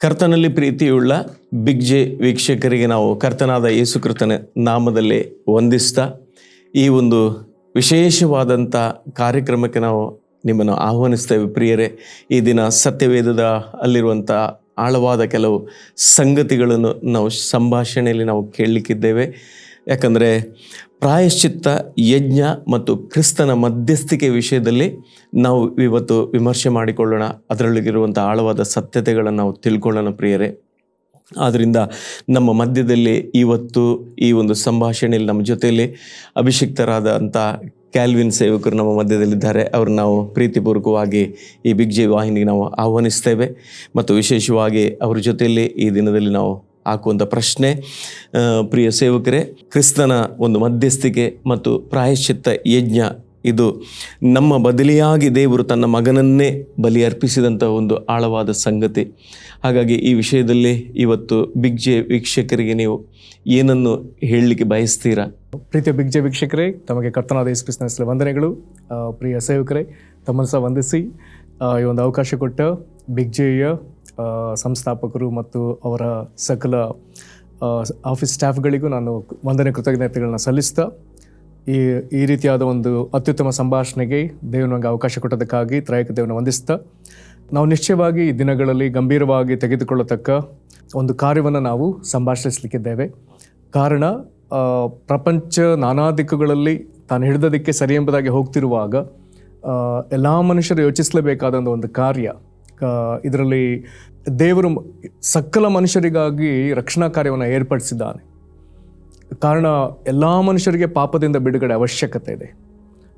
ಕರ್ತನಲ್ಲಿ ಪ್ರೀತಿಯುಳ್ಳ big J ವೀಕ್ಷಕರಿಗೆ ನಾವು ಕರ್ತನಾದ ಯೇಸುಕೃತನ ನಾಮದಲ್ಲಿ ವಂದಿಸ್ತಾ ಈ ಒಂದು ವಿಶೇಷವಾದಂಥ ಕಾರ್ಯಕ್ರಮಕ್ಕೆ ನಾವು ನಿಮ್ಮನ್ನು ಆಹ್ವಾನಿಸ್ತೇವೆ. ಪ್ರಿಯರೇ, ಈ ದಿನ ಸತ್ಯವೇದದ ಅಲ್ಲಿರುವಂಥ ಆಳವಾದ ಕೆಲವು ಸಂಗತಿಗಳನ್ನು ನಾವು ಸಂಭಾಷಣೆಯಲ್ಲಿ ನಾವು ಕೇಳಲಿಕ್ಕಿದ್ದೇವೆ. ಯಾಕಂದರೆ ಪ್ರಾಯಶ್ಚಿತ್ತ, ಯಜ್ಞ ಮತ್ತು ಕ್ರಿಸ್ತನ ಮಧ್ಯಸ್ಥಿಕೆ ವಿಷಯದಲ್ಲಿ ನಾವು ಇವತ್ತು ವಿಮರ್ಶೆ ಮಾಡಿಕೊಳ್ಳೋಣ. ಅದರೊಳಗಿರುವಂಥ ಆಳವಾದ ಸತ್ಯತೆಗಳನ್ನು ನಾವು ತಿಳ್ಕೊಳ್ಳೋಣ ಪ್ರಿಯರೇ. ಆದ್ದರಿಂದ ನಮ್ಮ ಮಧ್ಯದಲ್ಲಿ ಇವತ್ತು ಈ ಒಂದು ಸಂಭಾಷಣೆಯಲ್ಲಿ ನಮ್ಮ ಜೊತೆಯಲ್ಲಿ ಅಭಿಷಿಕ್ತರಾದಂಥ ಕ್ಯಾಲ್ವಿನ್ ಸೇವಕರು ನಮ್ಮ ಮಧ್ಯದಲ್ಲಿದ್ದಾರೆ. ಅವರು ನಾವು ಪ್ರೀತಿಪೂರ್ವಕವಾಗಿ ಈ ಬಿಗ್ ಜೆ ವಾಹಿನಿಗೆ ನಾವು ಆಹ್ವಾನಿಸ್ತೇವೆ. ಮತ್ತು ವಿಶೇಷವಾಗಿ ಅವ್ರ ಜೊತೆಯಲ್ಲಿ ಈ ದಿನದಲ್ಲಿ ನಾವು ಹಾಕುವಂಥ ಪ್ರಶ್ನೆ ಪ್ರಿಯ ಸೇವಕರೇ ಕ್ರಿಸ್ತನ ಒಂದು ಮಧ್ಯಸ್ಥಿಕೆ ಮತ್ತು ಪ್ರಾಯಶ್ಚಿತ್ತ ಯಜ್ಞ ಇದು ನಮ್ಮ ಬದಲಿಯಾಗಿ ದೇವರು ತನ್ನ ಮಗನನ್ನೇ ಬಲಿ ಅರ್ಪಿಸಿದಂಥ ಒಂದು ಆಳವಾದ ಸಂಗತಿ. ಹಾಗಾಗಿ ಈ ವಿಷಯದಲ್ಲಿ ಇವತ್ತು ಬಿಗ್ ಜೆ ವೀಕ್ಷಕರಿಗೆ ನೀವು ಏನನ್ನು ಹೇಳಲಿಕ್ಕೆ ಬಯಸ್ತೀರಾ? ಪ್ರೀತಿಯ ಬಿಗ್ ಜೆ ವೀಕ್ಷಕರೇ ತಮಗೆ ಕರ್ತನಾದ ಯೇಸು ಕ್ರಿಸ್ತನ ಹೆಸರಲ್ಲಿ ವಂದನೆಗಳು. ಪ್ರಿಯ ಸೇವಕರೇ ತಮ್ಮನ್ನು ಸಹ ವಂದಿಸಿ ಈ ಒಂದು ಅವಕಾಶ ಕೊಟ್ಟ ಬಿಗ್ ಜೆಯ ಆ, ಸಂಸ್ಥಾಪಕರು ಮತ್ತು ಅವರ ಸಕಲ ಆಫೀಸ್ ಸ್ಟಾಫ್ಗಳಿಗೂ ನಾನು ವಂದನೆ ಕೃತಜ್ಞತೆಗಳನ್ನ ಸಲ್ಲಿಸ್ತಾ, ಈ ಈ ರೀತಿಯಾದ ಒಂದು ಅತ್ಯುತ್ತಮ ಸಂಭಾಷಣೆಗೆ ದೇವನಿಗೆ ಅವಕಾಶ ಕೊಟ್ಟದಕ್ಕಾಗಿ ತ್ರಾಯಕ ದೇವನ ವಂದಿಸ್ತಾ, ನಾವು ನಿಶ್ಚಯವಾಗಿ ಈ ದಿನಗಳಲ್ಲಿ ಗಂಭೀರವಾಗಿ ತೆಗೆದುಕೊಳ್ಳತಕ್ಕ ಒಂದು ಕಾರ್ಯವನ್ನು ನಾವು ಸಂಭಾಷಿಸಲಿಕ್ಕಿದ್ದೇವೆ. ಕಾರಣ ಪ್ರಪಂಚ ನಾನಾ ದಿಕ್ಕುಗಳಲ್ಲಿ ತಾನು ಹಿಡಿದದಕ್ಕೆ ಸರಿ ಎಂಬುದಾಗಿ ಹೋಗ್ತಿರುವಾಗ ಎಲ್ಲ ಮನುಷ್ಯರು ಯೋಚಿಸಲೇಬೇಕಾದ ಒಂದು ಕಾರ್ಯ ಇದರಲ್ಲಿ ದೇವರು ಸಕಲ ಮನುಷ್ಯರಿಗಾಗಿ ರಕ್ಷಣಾ ಕಾರ್ಯವನ್ನು ಏರ್ಪಡಿಸಿದ್ದಾನೆ. ಕಾರಣ ಎಲ್ಲ ಮನುಷ್ಯರಿಗೆ ಪಾಪದಿಂದ ಬಿಡುಗಡೆ ಅವಶ್ಯಕತೆ ಇದೆ.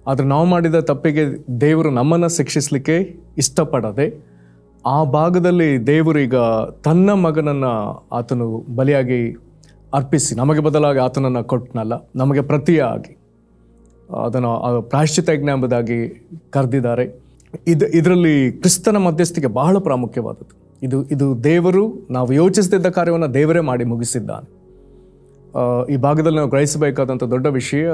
ಆದರೆ ನಾವು ಮಾಡಿದ ತಪ್ಪಿಗೆ ದೇವರು ನಮ್ಮನ್ನು ಶಿಕ್ಷಿಸಲಿಕ್ಕೆ ಇಷ್ಟಪಡದೆ ಆ ಭಾಗದಲ್ಲಿ ದೇವರು ಈಗ ತನ್ನ ಮಗನನ್ನು ಆತನು ಬಲಿಯಾಗಿ ಅರ್ಪಿಸಿ ನಮಗೆ ಬದಲಾಗಿ ಆತನನ್ನು ಕೊಟ್ಟನಲ್ಲ ನಮಗೆ ಪ್ರತಿಯಾಗಿ ಅದನ್ನು ಆ ಪ್ರಾಯಶ್ಚಿತ್ತ ಯಜ್ಞ ಎಂಬುದಾಗಿ ಕರೆದಿದ್ದಾರೆ. ಇದು, ಇದರಲ್ಲಿ ಕ್ರಿಸ್ತನ ಮಧ್ಯಸ್ಥಿಕೆ ಬಹಳ ಪ್ರಾಮುಖ್ಯವಾದದ್ದು. ಇದು ಇದು ದೇವರು, ನಾವು ಯೋಚಿಸದಿದ್ದ ಕಾರ್ಯವನ್ನು ದೇವರೇ ಮಾಡಿ ಮುಗಿಸಿದ್ದಾನೆ. ಈ ಭಾಗದಲ್ಲಿ ನಾವು ಗ್ರಹಿಸಬೇಕಾದಂಥ ದೊಡ್ಡ ವಿಷಯ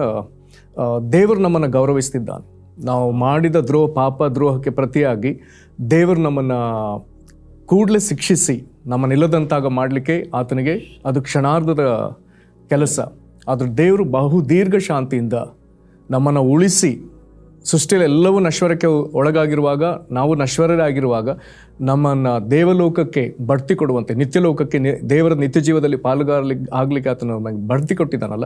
ದೇವರು ನಮ್ಮನ್ನು ಗೌರವಿಸ್ತಿದ್ದಾನೆ. ನಾವು ಮಾಡಿದ ದ್ರೋಹ, ಪಾಪ ದ್ರೋಹಕ್ಕೆ ಪ್ರತಿಯಾಗಿ ದೇವರು ನಮ್ಮನ್ನು ಕೂಡಲೇ ಶಿಕ್ಷಿಸಿ ನಮ್ಮನ್ನಿಲ್ಲದಂತಾಗ ಮಾಡಲಿಕ್ಕೆ ಆತನಿಗೆ ಅದು ಕ್ಷಣಾರ್ಧದ ಕೆಲಸ. ಆದ್ರೆ ದೇವರು ಬಹು ದೀರ್ಘ ಶಾಂತಿಯಿಂದ ನಮ್ಮನ್ನು ಉಳಿಸಿ ಸೃಷ್ಟಿಯಲ್ಲಿ ಎಲ್ಲವೂ ನಶ್ವರಕ್ಕೆ ಒಳಗಾಗಿರುವಾಗ, ನಾವು ನಶ್ವರರಾಗಿರುವಾಗ ನಮ್ಮನ್ನು ದೇವಲೋಕಕ್ಕೆ ಬಡ್ತಿ ಕೊಡುವಂತೆ, ನಿತ್ಯಲೋಕಕ್ಕೆ ನಿ- ದೇವರ ನಿತ್ಯ ಜೀವದಲ್ಲಿ ಪಾಲುಗಾರಲಿಕ್ಕೆ ಆಗಲಿಕ್ಕೆ ಆತನ ನಮಗೆ ಬಡ್ತಿ ಕೊಟ್ಟಿದ್ದಾನಲ್ಲ,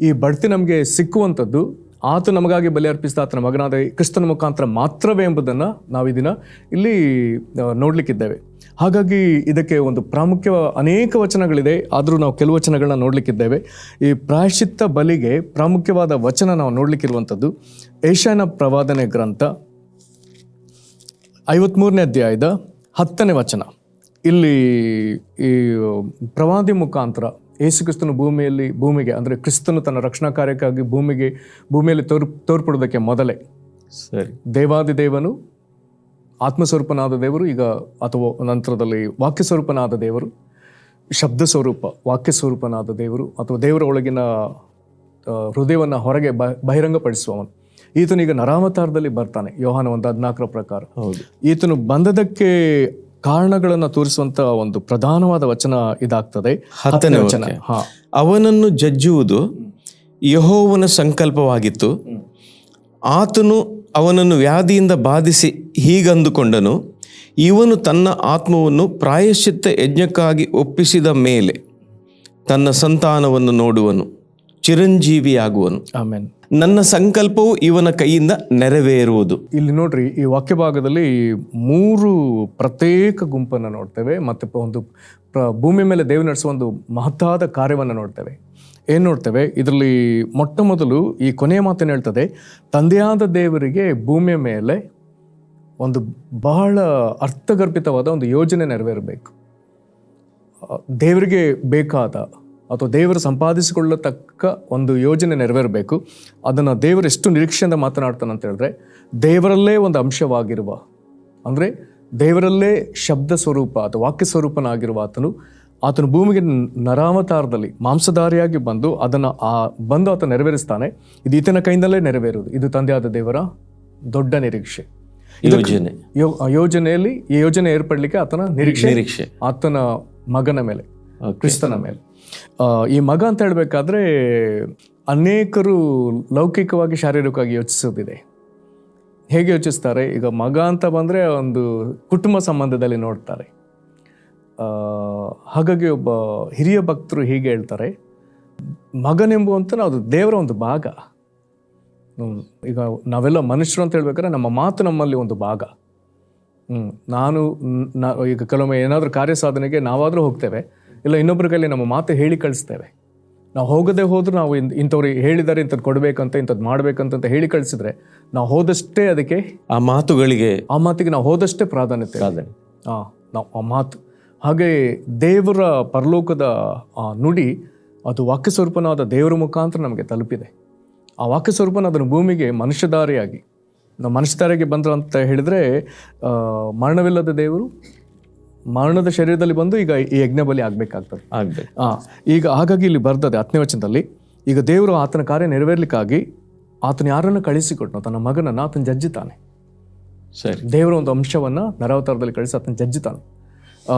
ಈ ಬಡ್ತಿ ನಮಗೆ ಸಿಕ್ಕುವಂಥದ್ದು ಆತ ನಮಗಾಗಿ ಬಲಿ ಅರ್ಪಿಸಿದ ಆತನ ಮಗನಾದ ಕ್ರಿಸ್ತನ ಮುಖಾಂತರ ಮಾತ್ರವೇ ಎಂಬುದನ್ನು ನಾವು ಇದನ್ನು ಇಲ್ಲಿ ನೋಡ್ಲಿಕ್ಕಿದ್ದೇವೆ. ಹಾಗಾಗಿ ಇದಕ್ಕೆ ಒಂದು ಪ್ರಾಮುಖ್ಯ ಅನೇಕ ವಚನಗಳಿದೆ, ಆದರೂ ನಾವು ಕೆಲವು ವಚನಗಳನ್ನ ನೋಡಲಿಕ್ಕಿದ್ದೇವೆ. ಈ ಪ್ರಾಯಶ್ಚಿತ್ತ ಬಲಿಗೆ ಪ್ರಾಮುಖ್ಯವಾದ ವಚನ ನಾವು ನೋಡ್ಲಿಕ್ಕಿರುವಂಥದ್ದು ಏಷ್ಯಾನ ಪ್ರವಾದನೆ ಗ್ರಂಥ ಐವತ್ಮೂರನೇ ಅಧ್ಯಾಯದ ಹತ್ತನೇ ವಚನ. ಇಲ್ಲಿ ಈ ಪ್ರವಾದಿ ಮುಖಾಂತರ ಯೇಸು ಕ್ರಿಸ್ತನು ಭೂಮಿಯಲ್ಲಿ ಭೂಮಿಗೆ ಅಂದರೆ ಕ್ರಿಸ್ತನು ತನ್ನ ರಕ್ಷಣಾ ಕಾರ್ಯಕ್ಕಾಗಿ ಭೂಮಿಗೆ ಭೂಮಿಯಲ್ಲಿ ತೋರ್ ತೋರ್ಪಡೋದಕ್ಕೆ ಮೊದಲೇ. ಸರಿ. ದೇವಾದಿ ದೇವನು ಆತ್ಮಸ್ವರೂಪನಾದ ದೇವರು ಈಗ ಅಥವಾ ನಂತರದಲ್ಲಿ ವಾಕ್ಯ ಸ್ವರೂಪನಾದ ದೇವರು ಶಬ್ದ ಸ್ವರೂಪ ವಾಕ್ಯ ಸ್ವರೂಪನಾದ ದೇವರು ಅಥವಾ ದೇವರ ಒಳಗಿನ ಹೃದಯವನ್ನು ಹೊರಗೆ ಬಹಿರಂಗಪಡಿಸುವವನು. ಈತನು ಈಗ ನರಾವತಾರದಲ್ಲಿ ಬರ್ತಾನೆ ಯೋಹಾನ ಒಂದು ಹದಿನಾಲ್ಕರ ಪ್ರಕಾರ. ಹೌದು. ಈತನು ಬಂದದಕ್ಕೆ ಕಾರಣಗಳನ್ನು ತೋರಿಸುವಂತ ಒಂದು ಪ್ರಧಾನವಾದ ವಚನ ಇದಾಗ್ತದೆ. ಹತ್ತನೇ ವಚನ. ಅವನನ್ನು ಜಜ್ಜುವುದು ಯಹೋವನ ಸಂಕಲ್ಪವಾಗಿತ್ತು. ಆತನು ಅವನನ್ನು ವ್ಯಾಧಿಯಿಂದ ಬಾಧಿಸಿ ಹೀಗಂದುಕೊಂಡನು ಇವನು ತನ್ನ ಆತ್ಮವನ್ನು ಪ್ರಾಯಶ್ಚಿತ್ತ ಯಜ್ಞಕ್ಕಾಗಿ ಒಪ್ಪಿಸಿದ ಮೇಲೆ ತನ್ನ ಸಂತಾನವನ್ನು ನೋಡುವನು ಚಿರಂಜೀವಿಯಾಗುವನು. ಆಮೇನ್. ನನ್ನ ಸಂಕಲ್ಪವು ಇವನ ಕೈಯಿಂದ ನೆರವೇರುವುದು. ಇಲ್ಲಿ ನೋಡ್ರಿ, ಈ ವಾಕ್ಯ ಭಾಗದಲ್ಲಿ ಮೂರು ಪ್ರತ್ಯೇಕ ಗುಂಪನ್ನು ನೋಡ್ತೇವೆ, ಮತ್ತೆ ಒಂದು ಭೂಮಿ ಮೇಲೆ ದೇವರು ನಡೆಸುವ ಒಂದು ಮಹತ್ತಾದ ಕಾರ್ಯವನ್ನು ನೋಡ್ತೇವೆ. ಏನು ನೋಡ್ತೇವೆ? ಇದರಲ್ಲಿ ಮೊಟ್ಟ ಮೊದಲು ಈ ಕೊನೆಯ ಮಾತನ್ನು ಹೇಳ್ತದೆ, ತಂದೆಯಾದ ದೇವರಿಗೆ ಭೂಮಿಯ ಮೇಲೆ ಒಂದು ಬಹಳ ಅರ್ಥಗರ್ಭಿತವಾದ ಒಂದು ಯೋಜನೆ ನೆರವೇರಬೇಕು. ದೇವರಿಗೆ ಬೇಕಾದ ಅಥವಾ ದೇವರು ಸಂಪಾದಿಸಿಕೊಳ್ಳತಕ್ಕ ಒಂದು ಯೋಜನೆ ನೆರವೇರಬೇಕು. ಅದನ್ನು ದೇವರು ಎಷ್ಟು ನಿರೀಕ್ಷೆಯಿಂದ ಮಾತನಾಡ್ತಾನೆ ಅಂತ ಹೇಳಿದ್ರೆ ದೇವರಲ್ಲೇ ಒಂದು ಅಂಶವಾಗಿರುವ ಅಂದರೆ ದೇವರಲ್ಲೇ ಶಬ್ದ ಸ್ವರೂಪ ಅಥವಾ ವಾಕ್ಯ ಸ್ವರೂಪನಾಗಿರುವ ಆತನು ಆತನು ಭೂಮಿಗೆ ನರಾವತಾರದಲ್ಲಿ ಮಾಂಸಧಾರಿಯಾಗಿ ಬಂದು ಅದನ್ನು ಆ ಬಂದು ಆತ ನೆರವೇರಿಸ್ತಾನೆ. ಇದು ಈತನ ಕೈಯಿಂದಲೇ ನೆರವೇರುವುದು. ಇದು ತಂದೆಯಾದ ದೇವರ ದೊಡ್ಡ ನಿರೀಕ್ಷೆ. ಯೋಜನೆ. ಯೋಜನೆಯಲ್ಲಿ ಈ ಯೋಜನೆ ಏರ್ಪಡಲಿಕ್ಕೆ ಆತನ ನಿರೀಕ್ಷೆ. ನಿರೀಕ್ಷೆ. ಆತನ ಮಗನ ಮೇಲೆ. ಕ್ರಿಸ್ತನ ಮೇಲೆ. ಈ ಮಗ ಅಂತ ಹೇಳಬೇಕಾದ್ರೆ ಅನೇಕರು ಲೌಕಿಕವಾಗಿ, ಶಾರೀರಿಕವಾಗಿ ಯೋಚಿಸೋದಿದೆ. ಹೇಗೆ ಯೋಚಿಸ್ತಾರೆ? ಈಗ ಮಗ ಅಂತ ಬಂದರೆ ಒಂದು ಕುಟುಂಬ ಸಂಬಂಧದಲ್ಲಿ ನೋಡ್ತಾರೆ. ಹಾಗಾಗಿ ಒಬ್ಬ ಹಿರಿಯ ಭಕ್ತರು ಹೀಗೆ ಹೇಳ್ತಾರೆ. ಮಗನೆಂಬುವಂತ ಅದು ದೇವರ ಒಂದು ಭಾಗ. ಈಗ ನಾವೆಲ್ಲ ಮನುಷ್ಯರು ಅಂತ ಹೇಳ್ಬೇಕಾದ್ರೆ ನಮ್ಮ ಮಾತು ನಮ್ಮಲ್ಲಿ ಒಂದು ಭಾಗ. ನಾನು ಈಗ ಕೆಲವೊಮ್ಮೆ ಏನಾದರೂ ಕಾರ್ಯ ಸಾಧನೆಗೆ ನಾವಾದರೂ ಹೋಗ್ತೇವೆ. ಇಲ್ಲ ಇನ್ನೊಬ್ಬರ ಕೈಲಿ ನಮ್ಮ ಮಾತು ಹೇಳಿ ಕಳಿಸ್ತೇವೆ. ನಾವು ಹೋಗದೆ ಹೋದ್ರೂ ನಾವು ಇನ್- ಇಂಥವ್ರಿಗೆ ಹೇಳಿದ್ದಾರೆ ಇಂಥದ್ದು ಕೊಡಬೇಕಂತ ಇಂಥದ್ದು ಮಾಡಬೇಕಂತ ಹೇಳಿ ಕಳಿಸಿದ್ರೆ ನಾವು ಹೋದಷ್ಟೇ ಅದಕ್ಕೆ ಆ ಮಾತುಗಳಿಗೆ ಆ ಮಾತಿಗೆ ನಾವು ಹೋದಷ್ಟೇ ಪ್ರಾಧಾನ್ಯತೆ ಹಾಂ ನಾವು ಆ ಮಾತು. ಹಾಗೆ ದೇವರ ಪರಲೋಕದ ಆ ನುಡಿ ಅದು ವಾಕ್ಯ ಸ್ವರೂಪನಾದ ದೇವರ ಮುಖಾಂತರ ನಮಗೆ ತಲುಪಿದೆ. ಆ ವಾಕ್ಯ ಸ್ವರೂಪನ ಅದನ್ನು ಭೂಮಿಗೆ ಮನುಷ್ಯಧಾರಿಯಾಗಿ ನಾವು ಮನುಷ್ಯಧಾರಿಗೆ ಬಂದರು ಅಂತ ಹೇಳಿದರೆ ಮರಣವಿಲ್ಲದ ದೇವರು ಮರಣದ ಶರೀರದಲ್ಲಿ ಬಂದು ಈಗ ಈ ಯಜ್ಞ ಬಲಿ ಆಗ್ಬೇಕಾಗ್ತದೆ. ಆಗ್ಬೇಕು. ಈಗ ಹಾಗಾಗಿ ಇಲ್ಲಿ ಬರ್ತದೆ ಹತ್ತನೇ ವಚನದಲ್ಲಿ ಈಗ ದೇವರು ಆತನ ಕಾರ್ಯ ನೆರವೇರ್ಲಿಕ್ಕಾಗಿ ಆತನ ಯಾರನ್ನು ಕಳಿಸಿಕೊಟ್ನು ತನ್ನ ಮಗನನ್ನು ಆತನ ಜಜ್ಜಿತಾನೆ ಸರಿ. ದೇವರ ಒಂದು ಅಂಶವನ್ನು ನರಾವತಾರದಲ್ಲಿ ಕಳಿಸಿ ಆತನ ಜಜ್ಜಿತಾನೆ ಆ,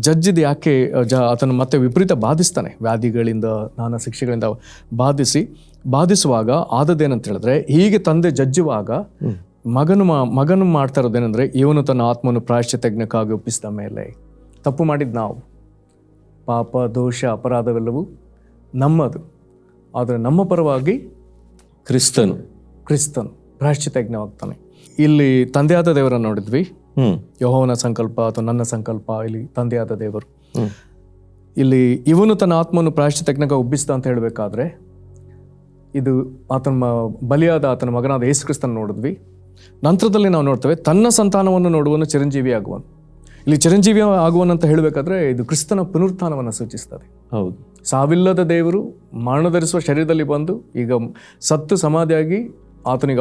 ಜಜ್ಜಿದ ಯಾಕೆ ಜ ಆತನ ಮತ್ತೆ ವಿಪರೀತ ಬಾಧಿಸ್ತಾನೆ ವ್ಯಾಧಿಗಳಿಂದ ನಾನಾ ಶಿಕ್ಷೆಗಳಿಂದ ಬಾಧಿಸಿ ಬಾಧಿಸುವಾಗ ಆದದ್ದೇನಂತ ಹೇಳಿದ್ರೆ ಹೀಗೆ ತಂದೆ ಜಜ್ಜುವಾಗ ಮಗನು ಮಾ ಮಗನು ಮಾಡ್ತಾ ಇರೋದೇನೆಂದ್ರೆ ಇವನು ತನ್ನ ಆತ್ಮನು ಪ್ರಾಯಶ್ಚಿತಜ್ಞಕ್ಕಾಗಿ ಒಪ್ಪಿಸಿದ ಮೇಲೆ. ತಪ್ಪು ಮಾಡಿದ ನಾವು. ಪಾಪ ದೋಷ ಅಪರಾಧವೆಲ್ಲವೂ ನಮ್ಮದು. ಆದರೆ ನಮ್ಮ ಪರವಾಗಿ ಕ್ರಿಸ್ತನು. ಕ್ರಿಸ್ತನು ಪ್ರಾಯಶ್ಚಿತಜ್ಞವಾಗ್ತಾನೆ ಇಲ್ಲಿ ತಂದೆಯಾದ ದೇವರನ್ನು ನೋಡಿದ್ವಿ. ಯಹೋವನ ಸಂಕಲ್ಪ ಅಥವಾ ನನ್ನ ಸಂಕಲ್ಪ ಇಲ್ಲಿ ತಂದೆಯಾದ ದೇವರು. ಇಲ್ಲಿ ಇವನು ತನ್ನ ಆತ್ಮವನ್ನು ಪ್ರಾಯಶ್ಚಿತಜ್ಞಗ ಒಬ್ಬಿಸ್ತ ಅಂತ ಹೇಳಬೇಕಾದ್ರೆ ಇದು ಆತನ ಬಲಿಯಾದ ಆತನ ಮಗನಾದ ಯೇಸು ಕ್ರಿಸ್ತನ್ ನೋಡಿದ್ವಿ. ನಂತರದಲ್ಲಿ ನಾವು ನೋಡ್ತೇವೆ ತನ್ನ ಸಂತಾನವನ್ನು ನೋಡುವನು ಚಿರಂಜೀವಿ ಆಗುವನು. ಇಲ್ಲಿ ಚಿರಂಜೀವಿ ಆಗುವನು ಅಂತ ಹೇಳಬೇಕಾದ್ರೆ ಇದು ಕ್ರಿಸ್ತನ ಪುನರುತ್ಥಾನವನ್ನು ಸೂಚಿಸ್ತದೆ. ಹೌದು. ಸಾವಿಲ್ಲದ ದೇವರು ಮರಣ ಧರಿಸುವ ಶರೀರದಲ್ಲಿ ಬಂದು ಈಗ ಸತ್ತು ಸಮಾಧಿಯಾಗಿ ಆತನಿಗ